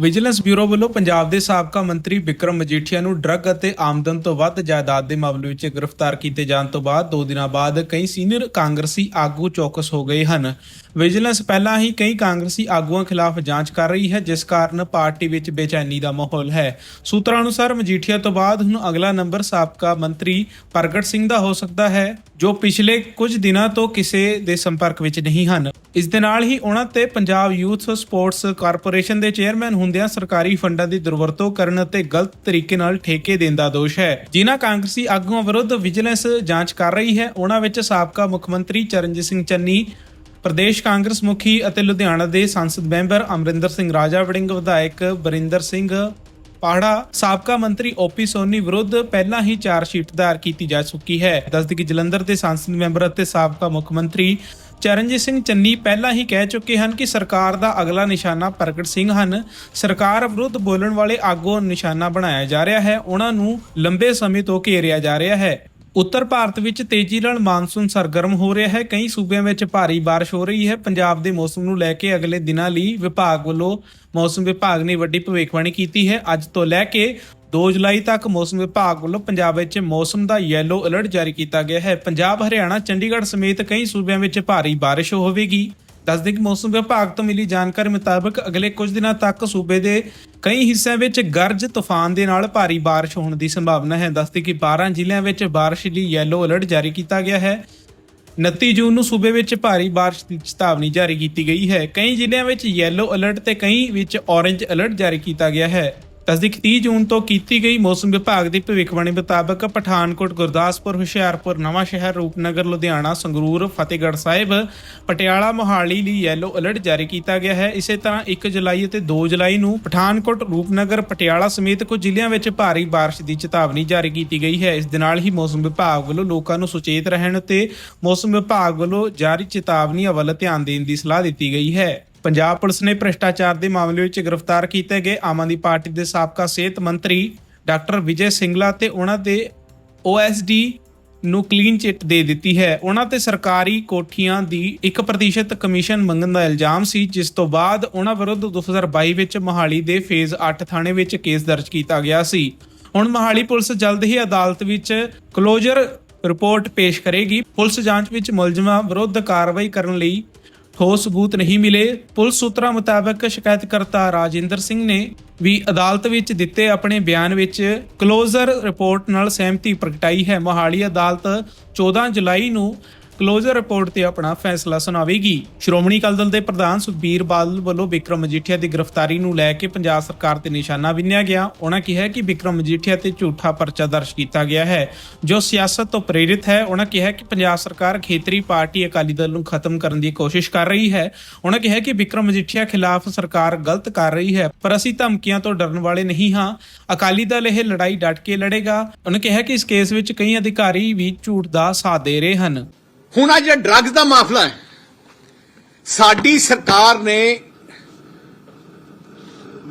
Vigilance bureau ਵੱਲੋਂ ਪੰਜਾਬ ਦੇ ਸਾਬਕਾ ਮੰਤਰੀ ਵਿਕਰਮ ਮਜੀਠੀਆ ਨੂੰ ਡਰੱਗ ਅਤੇ ਆਮਦਨ ਤੋਂ ਵੱਧ ਜਾਇਦਾਦ ਦੇ ਮਾਮਲੇ ਵਿੱਚ ਗ੍ਰਿਫਤਾਰ ਕੀਤੇ ਜਾਣ ਤੋਂ ਬਾਅਦ 2 ਦਿਨਾਂ ਬਾਅਦ ਕਈ ਸੀਨੀਅਰ ਕਾਂਗਰਸੀ ਆਗੂ ਚੌਕਸ ਹੋ ਗਏ ਹਨ। ਵਿਜੀਲੈਂਸ ਪਹਿਲਾਂ ਹੀ ਕਈ ਕਾਂਗਰਸੀ ਆਗੂਆਂ ਖਿਲਾਫ ਜਾਂਚ ਕਰ ਰਹੀ ਹੈ, ਜਿਸ ਕਾਰਨ ਪਾਰਟੀ ਵਿੱਚ ਬੇਚੈਨੀ ਦਾ ਮਾਹੌਲ ਹੈ। ਸੂਤਰਾਂ ਅਨੁਸਾਰ ਮਜੀਠੀਆ ਤੋਂ ਬਾਅਦ ਹੁਣ ਅਗਲਾ ਨੰਬਰ ਸਾਬਕਾ ਮੰਤਰੀ ਪ੍ਰਗਟ ਸਿੰਘ ਦਾ ਹੋ ਸਕਦਾ ਹੈ, ਜੋ ਪਿਛਲੇ ਕੁਝ ਦਿਨਾਂ ਤੋਂ ਕਿਸੇ ਦੇ ਸੰਪਰਕ ਵਿੱਚ ਨਹੀਂ ਹਨ। ਇਸ ਦੇ ਨਾਲ ਹੀ ਉਹਨਾਂ ਤੇ ਪੰਜਾਬ ਯੂਥ ਸਪੋਰਟਸ ਕਾਰਪੋਰੇਸ਼ਨ ਦੇ ਚੇਅਰਮੈਨ ਹੁੰਦਿਆਂ ਸਰਕਾਰੀ ਫੰਡਾਂ ਦੀ ਦੁਰਵਰਤੋਂ ਕਰਨ ਅਤੇ ਗਲਤ ਤਰੀਕੇ ਨਾਲ ਠੇਕੇ ਦੇਣ ਦਾ ਦੋਸ਼ ਹੈ। ਜਿਨ੍ਹਾਂ ਕਾਂਗਰਸੀ ਆਗੂਆਂ ਵਿਰੁੱਧ ਵਿਜੀਲੈਂਸ ਜਾਂਚ ਕਰ ਰਹੀ ਹੈ ਉਹਨਾਂ ਵਿੱਚ ਸਾਬਕਾ ਮੁੱਖ ਮੰਤਰੀ ਚਰਨਜੀਤ ਸਿੰਘ ਚੰਨੀ ਪ੍ਰਦੇਸ਼ ਕਾਂਗਰਸ ਮੁਖੀ ਅਤੇ ਲੁਧਿਆਣਾ ਦੇ ਸੰਸਦ ਮੈਂਬਰ ਅਮਰਿੰਦਰ ਸਿੰਘ ਰਾਜਾ ਵੜਿੰਗ, ਵਿਧਾਇਕ ਬਰਿੰਦਰ ਸਿੰਘ ਪਾੜਾ, ਸਾਬਕਾ ਮੰਤਰੀ ਓਪੀ ਸੋਨੀ ਵਿਰੁੱਧ ਪਹਿਲਾਂ ਹੀ ਚਾਰਜ ਸ਼ੀਟ ਦਾਇਰ ਕੀਤੀ ਜਾ ਚੁੱਕੀ ਹੈ। ਦੱਸਦੀ ਕਿ ਜਲੰਧਰ ਦੇ ਸੰਸਦ ਮੈਂਬਰ ਅਤੇ ਸਾਬਕਾ ਮੁੱਖ ਮੰਤਰੀ ਚਰਨਜੀਤ ਸਿੰਘ ਚੰਨੀ ਪਹਿਲਾਂ ਹੀ ਕਹਿ ਚੁੱਕੇ ਹਨ ਕਿ ਸਰਕਾਰ ਦਾ ਅਗਲਾ ਨਿਸ਼ਾਨਾ ਪ੍ਰਗਟ ਸਿੰਘ ਹਨ। ਸਰਕਾਰ ਵਿਰੁੱਧ ਬੋਲਣ ਵਾਲੇ ਆਗੂ ਨਿਸ਼ਾਨਾ ਬਣਾਇਆ ਜਾ ਰਿਹਾ ਹੈ। ਉਹਨਾਂ ਨੂੰ ਲੰਬੇ ਸਮੇਂ ਤੋਂ ਘੇਰਿਆ ਜਾ ਰਿਹਾ ਹੈ। ਉੱਤਰ ਭਾਰਤ ਵਿੱਚ ਤੇਜ਼ੀ ਨਾਲ ਮਾਨਸੂਨ ਸਰਗਰਮ ਹੋ ਰਿਹਾ ਹੈ। ਕਈ ਸੂਬਿਆਂ ਵਿੱਚ ਭਾਰੀ ਬਾਰਿਸ਼ ਹੋ ਰਹੀ ਹੈ। ਪੰਜਾਬ ਦੇ ਮੌਸਮ ਨੂੰ ਲੈ ਕੇ ਅਗਲੇ ਦਿਨਾਂ ਲਈ ਵਿਭਾਗ ਵੱਲੋਂ ਮੌਸਮ ਵਿਭਾਗ ਨੇ ਵੱਡੀ ਭਵਿੱਖਬਾਣੀ ਕੀਤੀ ਹੈ। ਅੱਜ ਤੋਂ ਲੈ ਕੇ 2 ਜੁਲਾਈ ਤੱਕ ਮੌਸਮ ਵਿਭਾਗ ਵੱਲੋਂ ਪੰਜਾਬ ਵਿੱਚ ਮੌਸਮ ਦਾ ਯੈਲੋ ਅਲਰਟ ਜਾਰੀ ਕੀਤਾ ਗਿਆ ਹੈ। ਪੰਜਾਬ, ਹਰਿਆਣਾ, ਚੰਡੀਗੜ੍ਹ ਸਮੇਤ ਕਈ ਸੂਬਿਆਂ ਵਿੱਚ ਭਾਰੀ ਬਾਰਿਸ਼ ਹੋਵੇਗੀ। ਦੱਸਦੇ ਕਿ ਮੌਸਮ ਵਿਭਾਗ ਤੋਂ ਮਿਲੀ ਜਾਣਕਾਰੀ ਮੁਤਾਬਕ ਅਗਲੇ ਕੁਝ ਦਿਨਾਂ ਤੱਕ ਸੂਬੇ ਦੇ ਕਈ ਹਿੱਸਿਆਂ ਵਿੱਚ ਗਰਜ ਤੂਫਾਨ ਦੇ ਨਾਲ ਭਾਰੀ ਬਾਰਿਸ਼ ਹੋਣ ਦੀ ਸੰਭਾਵਨਾ ਹੈ। ਦੱਸਦੇ ਕਿ 12 ਜ਼ਿਲ੍ਹਿਆਂ ਵਿੱਚ ਬਾਰਿਸ਼ ਲਈ ਯੈਲੋ ਅਲਰਟ ਜਾਰੀ ਕੀਤਾ ਗਿਆ ਹੈ। 29 ਜੂਨ ਨੂੰ ਸੂਬੇ ਵਿੱਚ ਭਾਰੀ ਬਾਰਿਸ਼ ਦੀ ਚੇਤਾਵਨੀ ਜਾਰੀ ਕੀਤੀ ਗਈ ਹੈ। ਕਈ ਜ਼ਿਲ੍ਹਿਆਂ ਵਿੱਚ ਯੈਲੋ ਅਲਰਟ ਤੇ ਕਈ ਵਿੱਚ ਔਰੇਂਜ ਅਲਰਟ ਜਾਰੀ ਕੀਤਾ ਗਿਆ ਹੈ। ਤਸਦੀਕ 30 ਜੂਨ ਤੋਂ ਕੀਤੀ ਗਈ ਮੌਸਮ ਵਿਭਾਗ ਦੀ ਭਵਿੱਖਬਾਣੀ ਮੁਤਾਬਕ ਪਠਾਨਕੋਟ, ਗੁਰਦਾਸਪੁਰ, ਹੁਸ਼ਿਆਰਪੁਰ ਨਵਾਂ ਸ਼ਹਿਰ ਰੂਪਨਗਰ, ਲੁਧਿਆਣਾ, ਸੰਗਰੂਰ, ਫਤਿਹਗੜ੍ਹ ਸਾਹਿਬ, ਪਟਿਆਲਾ, ਮੋਹਾਲੀ ਲਈ ਯੈਲੋ ਅਲਰਟ ਜਾਰੀ ਕੀਤਾ ਗਿਆ ਹੈ। ਇਸੇ ਤਰ੍ਹਾਂ 1 ਜੁਲਾਈ ਅਤੇ 2 ਜੁਲਾਈ ਨੂੰ ਪਠਾਨਕੋਟ, ਰੂਪਨਗਰ, ਪਟਿਆਲਾ ਸਮੇਤ ਕੁਝ ਜ਼ਿਲ੍ਹਿਆਂ ਵਿੱਚ ਭਾਰੀ ਬਾਰਿਸ਼ ਦੀ ਚੇਤਾਵਨੀ ਜਾਰੀ ਕੀਤੀ ਗਈ ਹੈ। ਇਸ ਦੇ ਨਾਲ ਹੀ ਮੌਸਮ ਵਿਭਾਗ ਵੱਲੋਂ ਲੋਕਾਂ ਨੂੰ ਸੁਚੇਤ ਰਹਿਣ ਤੇ ਮੌਸਮ ਵਿਭਾਗ ਵੱਲੋਂ ਜਾਰੀ ਚੇਤਾਵਨੀਆਂ ਵੱਲ ਧਿਆਨ ਦੇਣ ਦੀ ਸਲਾਹ ਦਿੱਤੀ ਗਈ ਹੈ। ਪੰਜਾਬ ਪੁਲਿਸ ਨੇ ਭ੍ਰਿਸ਼ਟਾਚਾਰ ਦੇ ਮਾਮਲੇ ਵਿੱਚ ਗ੍ਰਿਫਤਾਰ ਕੀਤੇ ਗਏ ਆਮ ਆਦਮੀ ਪਾਰਟੀ ਦੇ ਸਾਬਕਾ ਸਿਹਤ ਮੰਤਰੀ ਡਾਕਟਰ ਵਿਜੇ ਸਿੰਗਲਾ ਤੇ ਉਹਨਾਂ ਦੇ ਓਐਸਡੀ ਨੂੰ ਕਲੀਨ ਚਿੱਟ ਦੇ ਦਿੱਤੀ ਹੈ। ਉਹਨਾਂ ਤੇ ਸਰਕਾਰੀ ਕੋਠੀਆਂ ਦੀ 1% ਕਮਿਸ਼ਨ ਮੰਗਣ ਦਾ ਇਲਜ਼ਾਮ ਸੀ, ਜਿਸ ਤੋਂ ਬਾਅਦ ਉਹਨਾਂ ਵਿਰੁੱਧ 2022 ਵਿੱਚ ਮੋਹਾਲੀ ਦੇ ਫੇਜ਼ 8 ਥਾਣੇ ਵਿੱਚ ਕੇਸ ਦਰਜ ਕੀਤਾ ਗਿਆ ਸੀ। ਹੁਣ ਮੋਹਾਲੀ ਪੁਲਿਸ ਜਲਦ ਹੀ ਅਦਾਲਤ ਵਿੱਚ ਕਲੋਜ਼ਰ ਰਿਪੋਰਟ ਪੇਸ਼ ਕਰੇਗੀ। ਪੁਲਿਸ ਜਾਂਚ ਵਿੱਚ ਮੁਲਜ਼ਮਾਂ ਵਿਰੁੱਧ ਕਾਰਵਾਈ ਕਰਨ ਲਈ ਠੋਸ ਸਬੂਤ ਨਹੀਂ ਮਿਲੇ। ਪੁਲਿਸ ਸੂਤਰਾਂ ਮੁਤਾਬਕ ਸ਼ਿਕਾਇਤਕਰਤਾ ਰਾਜਿੰਦਰ ਸਿੰਘ ਨੇ ਵੀ ਅਦਾਲਤ ਵਿੱਚ ਦਿੱਤੇ ਆਪਣੇ ਬਿਆਨ ਵਿੱਚ ਕਲੋਜ਼ਰ ਰਿਪੋਰਟ ਨਾਲ ਸਹਿਮਤੀ ਪ੍ਰਗਟਾਈ ਹੈ। ਮੋਹਾਲੀ ਅਦਾਲਤ 14 ਜੁਲਾਈ ਨੂੰ ਕਲੋਜ਼ਰ ਰਿਪੋਰਟ ਤੇ ਆਪਣਾ ਫੈਸਲਾ ਸੁਣਾਵੇਗੀ। ਸ਼੍ਰੋਮਣੀ ਅਕਾਲੀ ਦਲ ਦੇ ਪ੍ਰਧਾਨ ਸੁਖਬੀਰ ਬਾਦਲ ਵੱਲੋਂ ਵਿਕਰਮ ਮਜੀਠੀਆ ਦੀ ਗ੍ਰਿਫਤਾਰੀ ਨੂੰ ਲੈ ਕੇ ਪੰਜਾਬ ਸਰਕਾਰ ਤੇ ਨਿਸ਼ਾਨਾ ਬਿੰਨਿਆ ਗਿਆ। ਉਹਨਾਂ ਕਿਹਾ ਕਿ ਵਿਕਰਮ ਮਜੀਠੀਆ ਤੇ ਝੂਠਾ ਪਰਚਾ ਦਰਜ ਕੀਤਾ ਗਿਆ ਹੈ। ਜੋ ਸਿਆਸਤ ਤੋਂ ਪ੍ਰੇਰਿਤ ਹੈ ਉਹਨਾਂ ਕਿਹਾ ਕਿ ਪੰਜਾਬ ਸਰਕਾਰ ਖੇਤਰੀ ਪਾਰਟੀ ਅਕਾਲੀ ਦਲ ਨੂੰ ਖਤਮ ਕਰਨ ਦੀ ਕੋਸ਼ਿਸ਼ ਕਰ ਰਹੀ ਹੈ। ਉਹਨਾਂ ਕਿਹਾ ਕਿ ਵਿਕਰਮ ਮਜੀਠੀਆ ਖਿਲਾਫ ਸਰਕਾਰ ਗਲਤ ਕਰ ਰਹੀ ਹੈ, ਪਰ ਅਸੀਂ ਧਮਕੀਆਂ ਤੋਂ ਡਰਨ ਵਾਲੇ ਨਹੀਂ ਹਾਂ। ਅਕਾਲੀ ਦਲ ਇਹ ਲੜਾਈ ਡਟ ਕੇ ਲੜੇਗਾ। ਉਹਨਾਂ ਕਿਹਾ ਕਿ ਇਸ ਕੇਸ ਵਿੱਚ ਕਈ ਅਧਿਕਾਰੀ ਵੀ ਝੂਠ ਦਾ ਸਾਥ ਦੇ ਰਹੇ ਹਨ। ਹੁਣ ਆ ਜਿਹੜਾ ਡਰੱਗਸ ਦਾ ਮਾਫਲਾ ਹੈ, ਸਾਡੀ ਸਰਕਾਰ ਨੇ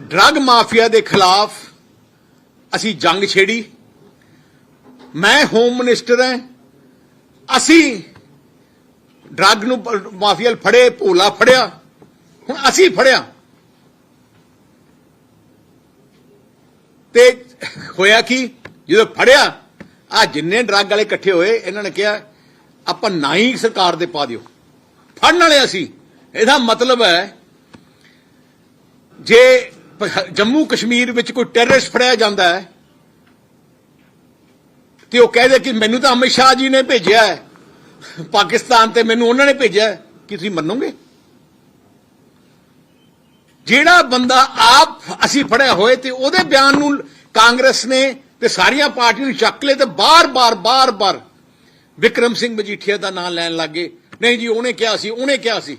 ਡਰੱਗ ਮਾਫੀਆ ਦੇ ਖਿਲਾਫ ਅਸੀਂ ਜੰਗ ਛੇੜੀ। ਮੈਂ ਹੋਮ ਮਿਨਿਸਟਰ ਹਾਂ। ਅਸੀਂ ਡਰੱਗ ਨੂੰ ਮਾਫੀਆ ਫੜੇ, ਭੋਲਾ ਫੜਿਆ। ਹੁਣ ਅਸੀਂ ਫੜਿਆ। ਤੇ ਹੋਇਆ ਕੀ? ਜਦੋਂ ਫੜਿਆ ਆ ਜਿੰਨੇ ਡਰੱਗ ਵਾਲੇ ਇਕੱਠੇ ਹੋਏ, ਇਹਨਾਂ ਨੇ ਕਿਹਾ ਆਪਾਂ ਨਾ ਹੀ ਸਰਕਾਰ ਦੇ ਪਾ ਦਿਓ। ਫੜਨ ਵਾਲੇ ਅਸੀਂ। ਇਹਦਾ ਮਤਲਬ ਹੈ, ਜੇ ਜੰਮੂ ਕਸ਼ਮੀਰ ਵਿੱਚ ਕੋਈ ਟੈਰਰਿਸਟ ਫੜਿਆ ਜਾਂਦਾ ਹੈ, ਤੇ ਉਹ ਕਹਦੇ ਕਿ ਮੈਨੂੰ ਤਾਂ ਅਮਿਤ ਸ਼ਾਹ ਜੀ ਨੇ ਭੇਜਿਆ ਹੈ, ਪਾਕਿਸਤਾਨ ਤੇ ਮੈਨੂੰ ਉਹਨਾਂ ਨੇ ਭੇਜਿਆ ਕਿ ਤੁਸੀਂ ਮੰਨੋਗੇ? ਜਿਹੜਾ ਬੰਦਾ ਆਪ ਅਸੀਂ ਫੜਿਆ ਹੋਏ ਤੇ ਉਹਦੇ ਬਿਆਨ ਨੂੰ ਕਾਂਗਰਸ ਨੇ ਤੇ ਸਾਰੀਆਂ ਪਾਰਟੀਆਂ ਨੂੰ ਚੱਕ ਲਏ ਤੇ ਬਾਰ-ਬਾਰ ਬਾਰ-ਬਾਰ ਵਿਕਰਮ ਸਿੰਘ ਮਜੀਠੀਆ ਦਾ ਨਾਮ ਲੈਣ ਲੱਗੇ ਨਹੀਂ ਜੀ, ਉਹਨੇ ਕਿਹਾ ਸੀ, ਉਹਨੇ ਕਿਹਾ ਸੀ।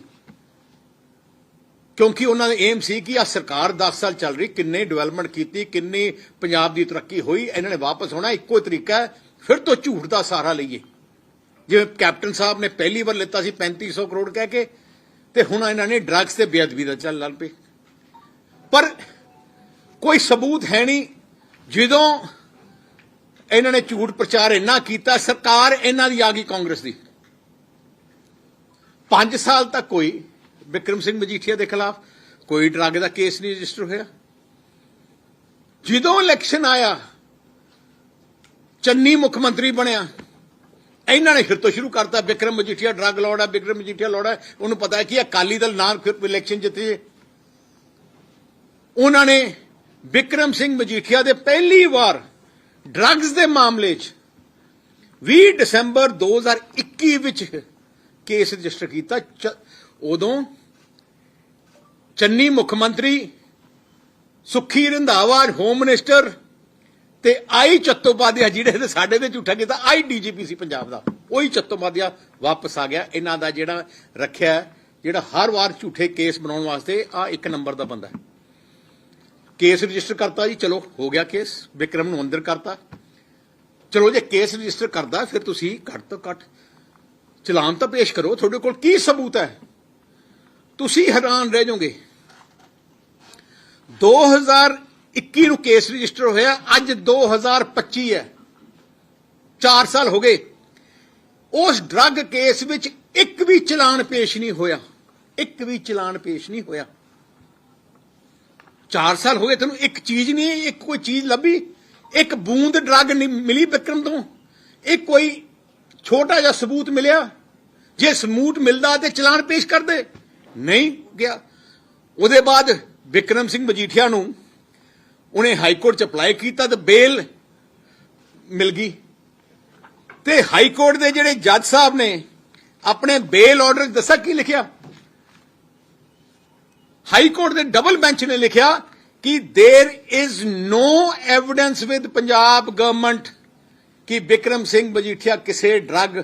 ਕਿਉਂਕਿ ਉਹਨਾਂ ਦਾ ਏਮ ਸੀ ਕਿ ਆ ਸਰਕਾਰ 10 ਸਾਲ ਚੱਲ ਰਹੀ, ਕਿੰਨੇ ਡਿਵੈਲਪਮੈਂਟ ਕੀਤੀ, ਕਿੰਨੀ ਪੰਜਾਬ ਦੀ ਤਰੱਕੀ ਹੋਈ, ਇਹਨਾਂ ਨੇ ਵਾਪਸ ਹੋਣਾ ਇੱਕੋ ਤਰੀਕਾ ਹੈ, ਫਿਰ ਤੋਂ ਝੂਠ ਦਾ ਸਹਾਰਾ ਲਈਏ। ਜਿਵੇਂ ਕੈਪਟਨ ਸਾਹਿਬ ਨੇ ਪਹਿਲੀ ਵਾਰ ਲਿੱਤਾ ਸੀ 3500 ਕਰੋੜ ਕਹਿ ਕੇ, ਤੇ ਹੁਣ ਇਹਨਾਂ ਨੇ ਡਰੱਗਸ ਤੇ ਬੇਅਦਬੀ ਦਾ ਚੱਲ ਲੱਗ ਪਏ। ਪਰ ਕੋਈ ਸਬੂਤ ਹੈ ਨਹੀਂ, ਜਦੋਂ ਇਹਨਾਂ ਨੇ ਝੂਠ ਪ੍ਰਚਾਰ ਇੰਨਾ ਕੀਤਾ, ਸਰਕਾਰ ਇਹਨਾਂ ਦੀ ਆ ਗਈ ਕਾਂਗਰਸ ਦੀ। 5 ਸਾਲ ਤੱਕ ਕੋਈ, ਵਿਕਰਮ ਸਿੰਘ ਮਜੀਠੀਆ ਦੇ ਖਿਲਾਫ ਕੋਈ ਡਰੱਗ ਦਾ ਕੇਸ ਨਹੀਂ ਰਜਿਸਟਰ ਹੋਇਆ। ਜਦੋਂ ਇਲੈਕਸ਼ਨ ਆਇਆ, ਚੰਨੀ ਮੁੱਖ ਮੰਤਰੀ ਬਣਿਆ। ਇਹਨਾਂ ਨੇ ਫਿਰ ਤੋਂ ਸ਼ੁਰੂ ਕਰਤਾ, ਵਿਕਰਮ ਮਜੀਠੀਆ ਡਰੱਗ ਲਾਰਡ ਹੈ ਵਿਕਰਮ ਮਜੀਠੀਆ ਲਾਰਡ ਉਹਨੂੰ ਪਤਾ ਹੈ ਕਿ ਅਕਾਲੀ ਦਲ ਨਾਲ ਫਿਰ ਇਲੈਕਸ਼ਨ ਜਿੱਤੇ ਉਹਨਾਂ ਨੇ ਵਿਕਰਮ ਸਿੰਘ ਮਜੀਠੀਆ ਦੇ ਪਹਿਲੀ ਵਾਰ ਡਰੱਗਸ ਦੇ ਮਾਮਲੇ 'ਚ 20 ਦਸੰਬਰ 2021 ਵਿੱਚ ਕੇਸ ਰਜਿਸਟਰ ਕੀਤਾ। ਚ- ਉਦੋਂ ਚੰਨੀ ਮੁੱਖ ਮੰਤਰੀ ਸੁਖੀ ਰੰਧਾਵਾ ਹੋਮ ਮਿਨਿਸਟਰ ਤੇ ਆਈ ਚੱਤੋਪਾਧਿਆ ਜਿਹੜੇ ਨੇ ਸਾਡੇ ਤੇ ਝੂਠਾ ਕੀਤਾ, ਆਈ ਡੀਜੀਪੀ ਸੀ ਪੰਜਾਬ ਦਾ। ਉਹੀ ਚੱਤੋਪਾਧਿਆ ਵਾਪਸ ਆ ਗਿਆ। ਇਹਨਾਂ ਦਾ ਜਿਹੜਾ ਰੱਖਿਆ, ਜਿਹੜਾ ਹਰ ਵਾਰ ਝੂਠੇ ਕੇਸ ਬਣਾਉਣ ਵਾਸਤੇ ਆ ਇੱਕ ਨੰਬਰ ਦਾ ਬੰਦਾ ਹੈ। ਕੇਸ ਰਜਿਸਟਰ ਕਰਤਾ ਜੀ, ਚਲੋ, ਹੋ ਗਿਆ ਕੇਸ, ਵਿਕਰਮ ਨੂੰ ਅੰਦਰ ਕਰਤਾ। ਚਲੋ, ਜੇ ਕੇਸ ਰਜਿਸਟਰ ਕਰਦਾ, ਫਿਰ ਤੁਸੀਂ ਘੱਟ ਤੋਂ ਘੱਟ ਚਲਾਨ ਤਾਂ ਪੇਸ਼ ਕਰੋ, ਤੁਹਾਡੇ ਕੋਲ ਕੀ ਸਬੂਤ ਹੈ? ਤੁਸੀਂ ਹੈਰਾਨ ਰਹਿ ਜਾਓਗੇ। 2021 ਨੂੰ ਕੇਸ ਰਜਿਸਟਰ ਹੋਇਆ, ਅੱਜ 2025 ਹੈ। 4 ਸਾਲ ਹੋ ਗਏ। ਉਸ ਡਰੱਗ ਕੇਸ ਵਿੱਚ ਇੱਕ ਵੀ ਚਲਾਨ ਪੇਸ਼ ਨਹੀਂ ਹੋਇਆ। ਇੱਕ ਵੀ ਚਲਾਨ ਪੇਸ਼ ਨਹੀਂ ਹੋਇਆ। 4 ਸਾਲ ਹੋ ਗਏ, ਤੈਨੂੰ ਇੱਕ ਚੀਜ਼ ਨਹੀਂ, ਇੱਕ ਕੋਈ ਚੀਜ਼ ਲੱਭੀ? ਇੱਕ ਬੂੰਦ ਡਰੱਗ ਨਹੀਂ ਮਿਲੀ ਵਿਕਰਮ ਤੋਂ? ਇੱਕ ਕੋਈ ਛੋਟਾ ਜਿਹਾ ਸਬੂਤ ਮਿਲਿਆ? ਜੇ ਸਮੂਟ ਮਿਲਦਾ ਤੇ ਚਲਾਨ ਪੇਸ਼ ਕਰਦੇ? ਨਹੀਂ ਗਿਆ। ਉਹਦੇ ਬਾਅਦ ਵਿਕਰਮ ਸਿੰਘ ਮਜੀਠੀਆ ਨੂੰ ਉਹਨੇ ਹਾਈ ਕੋਰਟ ਚ ਅਪਲਾਈ ਕੀਤਾ ਤੇ ਬੇਲ ਮਿਲ ਗਈ। ਤੇ ਹਾਈ ਕੋਰਟ ਦੇ ਜਿਹੜੇ ਜੱਜ ਸਾਹਿਬ ਨੇ ਆਪਣੇ ਬੇਲ ਆਰਡਰ ਦੱਸਿਆ, ਕੀ ਲਿਖਿਆ? ਹਾਈ ਕੋਰਟ ਦੇ ਡਬਲ ਬੈਂਚ ਨੇ ਲਿਖਿਆ ਕਿ there is no evidence with Punjab government ਕਿ ਵਿਕਰਮ ਸਿੰਘ ਮਜੀਠੀਆ ਕਿਸੇ ਡਰੱਗ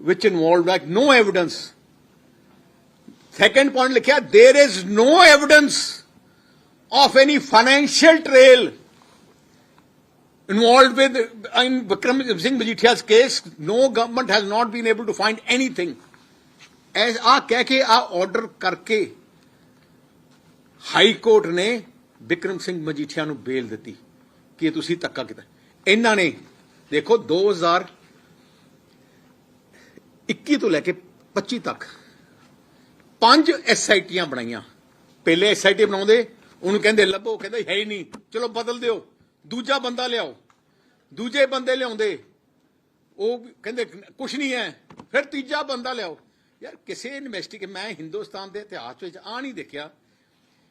ਵਿੱਚ ਇਨਵੋਲਵਡ ਹੈ ਨੋ ਐਵੀਡੈਂਸ ਸੈਕੰਡ ਪੁਆਇੰਟ ਲਿਖਿਆ there is no evidence of any financial trail involved with in Vikram Singh Majithia's case, no government has not been able to find anything. S ਆ ਕਹਿ ਕੇ ਆ order ਕਰਕੇ high court ਨੇ ਵਿਕਰਮ ਸਿੰਘ ਮਜੀਠੀਆ ਨੂੰ ਬੇਲ ਦਿੱਤੀ ਕਿ ਤੁਸੀਂ ਧੱਕਾ ਕੀਤਾ। ਇਹਨਾਂ ਨੇ, ਦੇਖੋ 2021 ਤੋਂ ਲੈ ਕੇ 25 ਤੱਕ ਪੰਜ ਐਸਆਈਟੀਆਂ ਬਣਾਈਆਂ। ਪਹਿਲੇ ਐਸਆਈਟੀ ਬਣਾਉਂਦੇ, ਉਹਨੂੰ ਕਹਿੰਦੇ ਲੱਭੋ, ਕਹਿੰਦਾ ਹੈ ਹੀ ਨਹੀਂ। ਚਲੋ, ਬਦਲ ਦਿਓ। ਦੂਜਾ ਬੰਦਾ ਲਿਆਓ। ਦੂਜੇ ਬੰਦੇ ਲਿਆਉਂਦੇ। ਉਹ ਕਹਿੰਦੇ, ਕੁਛ ਨਹੀਂ ਹੈ। ਫਿਰ ਤੀਜਾ ਬੰਦਾ ਲਿਆਓ। ਯਾਰ, ਕਿਸੇ ਇਨਵੈਸਟੀਗੇ ਮੈਂ ਹਿੰਦੁਸਤਾਨ ਦੇ ਇਤਿਹਾਸ ਵਿੱਚ ਆ ਨਹੀਂ ਦੇਖਿਆ।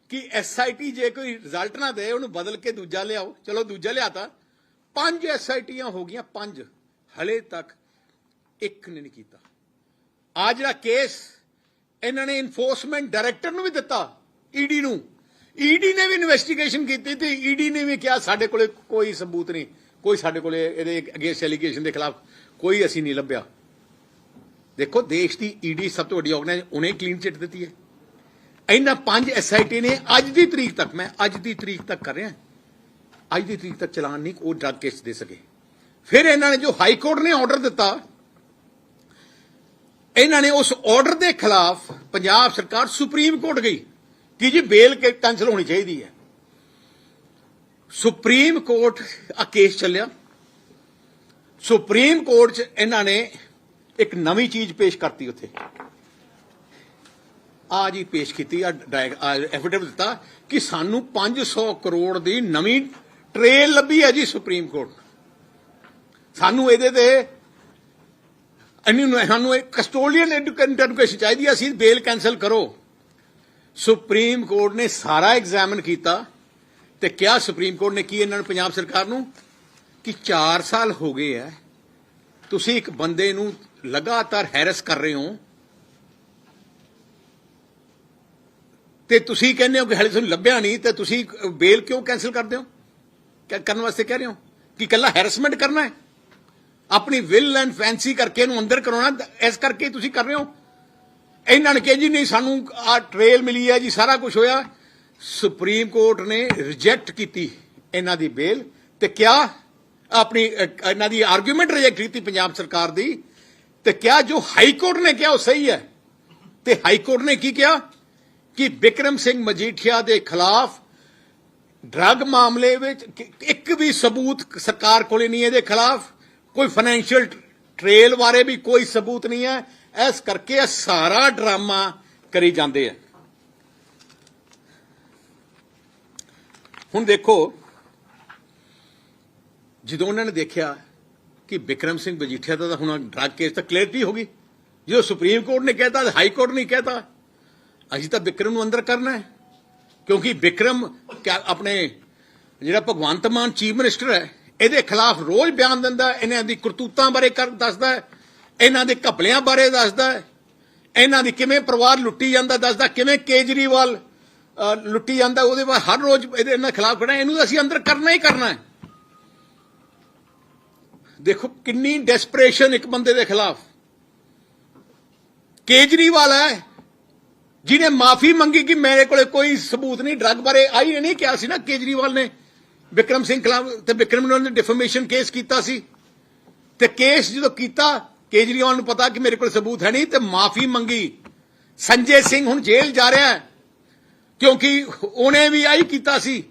ਕਿ ਐਸਆਈਟੀ ਜੇ ਕੋਈ ਰਿਜ਼ਲਟ ਨਾ ਦੇ, ਉਹਨੂੰ ਬਦਲ ਕੇ ਦੂਜਾ ਲਿਆਓ। ਚਲੋ, ਦੂਜਾ ਲਿਆਤਾ। ਪੰਜ ਐਸਆਈਟੀਆਂ ਹੋ ਗਈਆਂ, ਪੰਜ। ਹਲੇ ਤੱਕ ਇੱਕ ਨੇ ਨਹੀਂ ਕੀਤਾ। ਆ ਜਿਹੜਾ ਕੇਸ ਇਹਨਾਂ ਨੇ ਇਨਫੋਰਸਮੈਂਟ ਡਾਇਰੈਕਟਰ ਨੂੰ ਵੀ ਦਿੱਤਾ ਈਡੀ ਨੂੰ। ਈਡੀ ਨੇ ਵੀ ਇਨਵੈਸਟੀਗੇਸ਼ਨ ਕੀਤੀ ਤੇ ਈਡੀ ਨੇ ਵੀ ਕਿਹਾ, ਸਾਡੇ ਕੋਲੇ ਕੋਈ ਸਬੂਤ ਨਹੀਂ। ਕੋਈ ਸਾਡੇ ਕੋਲੇ ਇਹਦੇ ਅਗੇਂਸਟ ਐਲੀਗੇਸ਼ਨ ਦੇ ਖਿਲਾਫ ਕੋਈ ਅਸੀਂ ਨਹੀਂ ਲੱਭਿਆ। ਦੇਖੋ, ਦੇਸ਼ ਦੀ ਈਡੀ ਸਭ ਤੋਂ ਵੱਡੀ ਆਰਗੇਨਾਈਜ਼ ਉਹਨੇ ਕਲੀਨ ਚਿੱਟ ਦਿੱਤੀ ਹੈ। ਇਹਨਾਂ ਪੰਜ ਐਸਆਈਟੀ ਨੇ, ਅੱਜ ਦੀ ਤਰੀਕ ਤੱਕ, ਮੈਂ ਅੱਜ ਦੀ ਤਰੀਕ ਤੱਕ ਕਰ ਰਿਹਾ। ਅੱਜ ਦੀ ਤਰੀਕ ਤੱਕ ਚਲਾਨ ਨਹੀਂ, ਉਹ ਡਰਗ ਕੇਸ ਦੇ ਸਕੇ। ਫਿਰ ਇਹਨਾਂ ਨੇ ਜੋ ਹਾਈ ਕੋਰਟ ਨੇ ਆਰਡਰ ਦਿੱਤਾ, ਇਹਨਾਂ ਨੇ ਉਸ ਆਰਡਰ ਦੇ ਖਿਲਾਫ ਪੰਜਾਬ ਸਰਕਾਰ ਸੁਪਰੀਮ ਕੋਰਟ ਗਈ ਕਿ ਜੀ ਬੇਲ ਕੈਂਸਲ ਹੋਣੀ ਚਾਹੀਦੀ ਹੈ। ਸੁਪਰੀਮ ਕੋਰਟ ਆ ਕੇਸ ਚੱਲਿਆ। ਸੁਪਰੀਮ ਕੋਰਟ 'ਚ ਇਹਨਾਂ ਨੇ ਇੱਕ ਨਵੀਂ ਚੀਜ਼ ਪੇਸ਼ ਕਰਤੀ ਉੱਥੇ। ਆ ਜੀ ਪੇਸ਼ ਕੀਤੀ ਆ ਐਫੀਡੇਵਿਟ ਦਿੱਤਾ ਕਿ ਸਾਨੂੰ 500 ਕਰੋੜ ਦੀ ਨਵੀਂ ਟ੍ਰੇਲ ਲੱਭੀ ਹੈ ਜੀ ਸੁਪਰੀਮ ਕੋਰਟ। ਸਾਨੂੰ ਇਹਦੇ ਤੇ ਅੰਨੀ ਸਾਨੂੰ ਇੱਕ ਕਸਟੋਡੀਅਨ ਐਡੂਕੇਸ਼ਨ ਚਾਹੀਦੀ ਹੈ, ਅਸੀਂ ਬੇਲ ਕੈਨਸਲ ਕਰੋ। ਸੁਪਰੀਮ ਕੋਰਟ ਨੇ ਸਾਰਾ ਐਗਜ਼ਾਮਨ ਕੀਤਾ ਤੇ ਕਿਹਾ ਸੁਪਰੀਮ ਕੋਰਟ ਨੇ ਕੀ ਇਹਨਾਂ ਨੂੰ ਪੰਜਾਬ ਸਰਕਾਰ ਨੂੰ? ਕਿ 4 ਸਾਲ ਹੋ ਗਏ ਐ ਤੁਸੀਂ ਇੱਕ ਬੰਦੇ ਨੂੰ ਲਗਾਤਾਰ ਹੈਰਸ ਕਰ ਰਹੇ ਹੋ। ਤੇ ਤੁਸੀਂ ਕਹਿੰਦੇ ਹੋ ਕਿ ਹਲੇ ਤੁਹਾਨੂੰ ਲੱਭਿਆ ਨਹੀਂ, ਤੇ ਤੁਸੀਂ ਬੇਲ ਕਿਉਂ ਕੈਨਸਲ ਕਰਦੇ ਹੋ? ਕਿਆ ਕਰਨ ਵਾਸਤੇ ਕਹਿ ਰਹੇ ਹੋ? ਕਿ ਕੱਲਾ ਹੈਰਸਮੈਂਟ ਕਰਨਾ ਹੈ? ਆਪਣੀ ਵਿਲ ਐਂਡ ਫੈਂਸੀ ਕਰਕੇ ਇਹਨੂੰ ਅੰਦਰ ਕਰਾਉਣਾ ਇਸ ਕਰਕੇ ਤੁਸੀਂ ਕਰ ਰਹੇ ਹੋ? ਇਹਨਾਂ ਨੇ ਕਿਹਾ ਜੀ ਨਹੀਂ, ਸਾਨੂੰ ਆ ਟ੍ਰੇਲ ਮਿਲੀ ਹੈ ਜੀ, ਸਾਰਾ ਕੁਝ ਹੋਇਆ। ਸੁਪਰੀਮ ਕੋਰਟ ਨੇ ਰਿਜੈਕਟ ਕੀਤੀ ਇਹਨਾਂ ਦੀ ਬੇਲ ਤੇ ਕਿਹਾ ਆਪਣੀ ਇਹਨਾਂ ਦੀ ਆਰਗੂਮੈਂਟ ਰਿਜੈਕਟ ਕੀਤੀ ਪੰਜਾਬ ਸਰਕਾਰ ਦੀ ਤੇ ਕਿਹਾ ਜੋ ਹਾਈ ਕੋਰਟ ਨੇ ਕਿਹਾ ਉਹ ਸਹੀ ਹੈ? ਤੇ ਹਾਈ ਕੋਰਟ ਨੇ ਕੀ ਕਿਹਾ? ਕਿ ਵਿਕਰਮ ਸਿੰਘ ਮਜੀਠੀਆ ਦੇ ਖਿਲਾਫ ਡਰੱਗ ਮਾਮਲੇ ਵਿੱਚ ਇੱਕ ਵੀ ਸਬੂਤ ਸਰਕਾਰ ਕੋਲੇ ਨਹੀਂ ਇਹਦੇ ਖਿਲਾਫ, ਕੋਈ ਫਾਈਨੈਂਸ਼ੀਅਲ ਟ੍ਰੇਲ ਬਾਰੇ ਵੀ ਕੋਈ ਸਬੂਤ ਨਹੀਂ ਹੈ, ਇਸ ਕਰਕੇ ਇਹ ਸਾਰਾ ਡਰਾਮਾ ਕਰੀ ਜਾਂਦੇ ਆ। ਹੁਣ ਦੇਖੋ, ਜਦੋਂ ਉਹਨਾਂ ਨੇ ਦੇਖਿਆ ਕਿ ਵਿਕਰਮ ਸਿੰਘ ਮਜੀਠੀਆ ਦਾ ਤਾਂ ਹੁਣ ਡਰੱਗ ਕੇਸ ਤਾਂ ਕਲੀਅਰਟੀ ਹੋ ਗਈ, ਜਦੋਂ ਸੁਪਰੀਮ ਕੋਰਟ ਨੇ ਕਹਿਤਾ, ਹਾਈ ਕੋਰਟ ਨੇ ਕਹਿਤਾ ਅਸੀਂ ਤਾਂ ਵਿਕਰਮ ਨੂੰ ਅੰਦਰ ਕਰਨਾ ਹੈ। ਕਿਉਂਕਿ ਵਿਕਰਮ ਕਿਆ- ਆਪਣੇ ਜਿਹੜਾ ਭਗਵੰਤ ਮਾਨ ਚੀਫ ਮਿਨਿਸਟਰ ਹੈ, ਇਹਦੇ ਖਿਲਾਫ ਰੋਜ਼ ਬਿਆਨ ਦਿੰਦਾ ਇਹਨਾਂ ਦੀ ਕਰਤੂਤਾਂ ਬਾਰੇ ਕਰ ਦੱਸਦਾ ਇਹਨਾਂ ਦੇ ਘਪਲਿਆਂ ਬਾਰੇ ਦੱਸਦਾ ਇਹਨਾਂ ਦੀ ਕਿਵੇਂ ਪਰਿਵਾਰ ਲੁੱਟੀ ਜਾਂਦਾ ਦੱਸਦਾ, ਕਿਵੇਂ ਕੇਜਰੀਵਾਲ ਲੁੱਟੀ ਜਾਂਦਾ, ਉਹਦੇ ਬਾਅਦ ਹਰ ਰੋਜ਼ ਇਹਦੇ ਇਹਨਾਂ ਖਿਲਾਫ ਖੜਾ ਇਹਨੂੰ ਤਾਂ ਅਸੀਂ ਅੰਦਰ ਕਰਨਾ ਹੀ ਕਰਨਾ ਹੈ। ਦੇਖੋ ਕਿੰਨੀ ਡੈਸਪਰੇਸ਼ਨ ਇੱਕ ਬੰਦੇ ਦੇ ਖਿਲਾਫ। ਕੇਜਰੀਵਾਲ ਹੈ ਜਿਹਨੇ ਮਾਫੀ ਮੰਗੀ ਕਿ ਮੇਰੇ ਕੋਲੇ ਕੋਈ ਸਬੂਤ ਨਹੀਂ ਡਰੱਗ ਬਾਰੇ ਆਈ ਨੇ ਨਹੀਂ, ਕਿਹਾ ਸੀ ਨਾ ਕੇਜਰੀਵਾਲ ਨੇ, ਵਿਕਰਮ ਸਿੰਘ ਖਿਲਾਫ ਤੇ ਵਿਕਰਮ ਨੇ ਉਹਨੇ ਕੇਸ ਕੀਤਾ ਸੀ। ਤੇ ਕੇਸ ਜਦੋਂ ਕੀਤਾ, ਕੇਜਰੀਵਾਲ ਨੂੰ ਪਤਾ ਕਿ ਮੇਰੇ ਕੋਲ ਸਬੂਤ ਹੈ ਨਹੀਂ, ਤੇ ਮਾਫੀ ਮੰਗੀ। ਸੰਜੇ ਸਿੰਘ ਹੁਣ ਜੇਲ੍ਹ ਜਾ ਰਿਹਾ ਹੈ, ਕਿਉਂਕਿ ਉਹਨੇ ਵੀ ਆਹੀ ਕੀਤਾ ਸੀ।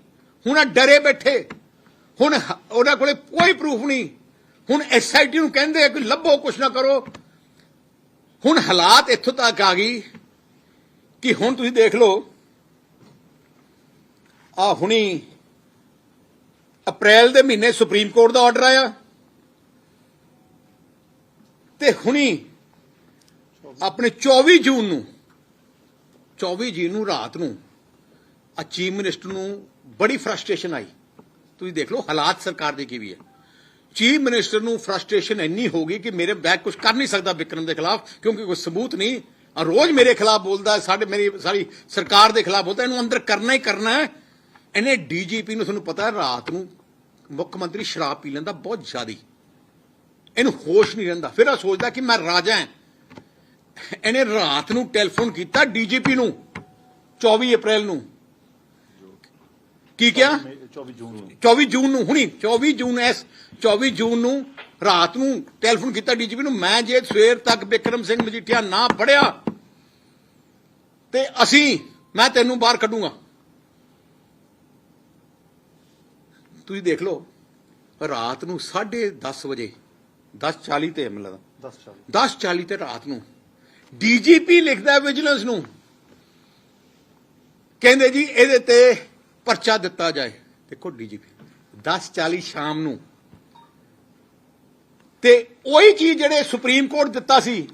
ਹੁਣ ਡਰੇ ਬੈਠੇ। ਹੁਣ ਉਹਨਾਂ ਕੋਲੇ ਕੋਈ ਪ੍ਰੂਫ ਨਹੀਂ। ਹੁਣ ਐਸਆਈਟੀ ਨੂੰ ਕਹਿੰਦੇ ਕਿ ਲੱਭੋ, ਕੁਛ ਨਾ ਕਰੋ। ਹੁਣ ਹਾਲਾਤ ਇੱਥੋਂ ਤੱਕ ਆ ਗਈ। ਕਿ ਹੁਣ ਤੁਸੀਂ ਦੇਖ ਲਓ, ਆ ਹੁਣੀ ਅਪ੍ਰੈਲ ਦੇ ਮਹੀਨੇ ਸੁਪਰੀਮ ਕੋਰਟ ਦਾ ਆਰਡਰ ਆਇਆ। ਤੇ ਹੁਣੀ ਆਪਣੇ 24 ਜੂਨ ਨੂੰ 24 ਜੂਨ ਨੂੰ ਰਾਤ ਨੂੰ ਆ ਚੀਫ ਮਿਨਿਸਟਰ ਨੂੰ ਬੜੀ ਫਰਸਟ੍ਰੇਸ਼ਨ ਆਈ। ਤੁਸੀਂ ਦੇਖ ਲਓ ਹਾਲਾਤ ਸਰਕਾਰ ਦੇ ਕੀ ਵੀ ਹੈ। ਚੀਫ ਮਿਨਿਸਟਰ ਨੂੰ ਫਰਸਟ੍ਰੇਸ਼ਨ ਇੰਨੀ ਹੋ ਗਈ ਕਿ ਮੇਰੇ ਬੈਕ ਕੁਝ ਕਰ ਨਹੀਂ ਸਕਦਾ ਵਿਕਰਮ ਦੇ ਖਿਲਾਫ, ਕਿਉਂਕਿ ਕੋਈ ਸਬੂਤ ਨਹੀਂ। ਰੋਜ਼ ਮੇਰੇ ਖਿਲਾਫ ਬੋਲਦਾ ਸਾਡੇ ਮੇਰੀ ਸਾਰੀ ਸਰਕਾਰ ਦੇ ਖਿਲਾਫ ਬੋਲਦਾ ਇਹਨੂੰ ਅੰਦਰ ਕਰਨਾ ਹੀ ਕਰਨਾ ਹੈ। ਇਹਨੇ ਡੀਜੀਪੀ ਨੂੰ ਤੁਹਾਨੂੰ ਪਤਾ ਰਾਤ ਨੂੰ ਮੁੱਖ ਮੰਤਰੀ ਸ਼ਰਾਬ ਪੀ ਲੈਂਦਾ ਬਹੁਤ ਜ਼ਿਆਦੀ। ਇਹਨੂੰ ਹੋਸ਼ ਨਹੀਂ ਰਹਿੰਦਾ। ਫਿਰ ਆ ਸੋਚਦਾ ਕਿ ਮੈਂ ਰਾਜਾ ਹਾਂ। ਇਹਨੇ ਰਾਤ ਨੂੰ ਟੈਲੀਫੋਨ ਕੀਤਾ ਡੀਜੀਪੀ ਨੂੰ 24 ਅਪ੍ਰੈਲ ਨੂੰ। ਕੀ ਕਿਹਾ? 24 ਜੂਨ ਨੂੰ। 24 ਜੂਨ ਨੂੰ ਹੁਣੀ 24 ਜੂਨ ਐਸ 24 ਜੂਨ ਨੂੰ ਰਾਤ ਨੂੰ ਟੈਲੀਫੋਨ ਕੀਤਾ ਡੀਜੀਪੀ ਨੂੰ ਮੈਂ ਜੇ ਸਵੇਰ ਤੱਕ ਵਿਕਰਮ ਸਿੰਘ ਮਜੀਠੀਆ ਨਾ ਫੜਿਆ ਤੇ ਅਸੀਂ ਮੈਂ ਤੈਨੂੰ ਬਾਹਰ ਕੱਢੂੰਗਾ। ਤੁਸੀਂ ਦੇਖ ਲਓ ਰਾਤ ਨੂੰ 10:30 ਵਜੇ 10:40 ਤੇ ਮਿਲਦਾ 10 ਚਾਲੀ। 10:40 ਤੇ ਰਾਤ ਨੂੰ ਡੀਜੀਪੀ ਲਿਖਦਾ ਵਿਜੀਲੈਂਸ ਨੂੰ। ਕਹਿੰਦੇ ਜੀ ਇਹਦੇ ਤੇ ਪਰਚਾ ਦਿੱਤਾ ਜਾਏ। ਦੇਖੋ ਡੀਜੀਪੀ 10:40 ਸ਼ਾਮ ਨੂੰ। ਤੇ ਉਹੀ ਚੀਜ਼ ਜਿਹੜੇ ਸੁਪਰੀਮ ਕੋਰਟ ਦਿੱਤਾ ਸੀ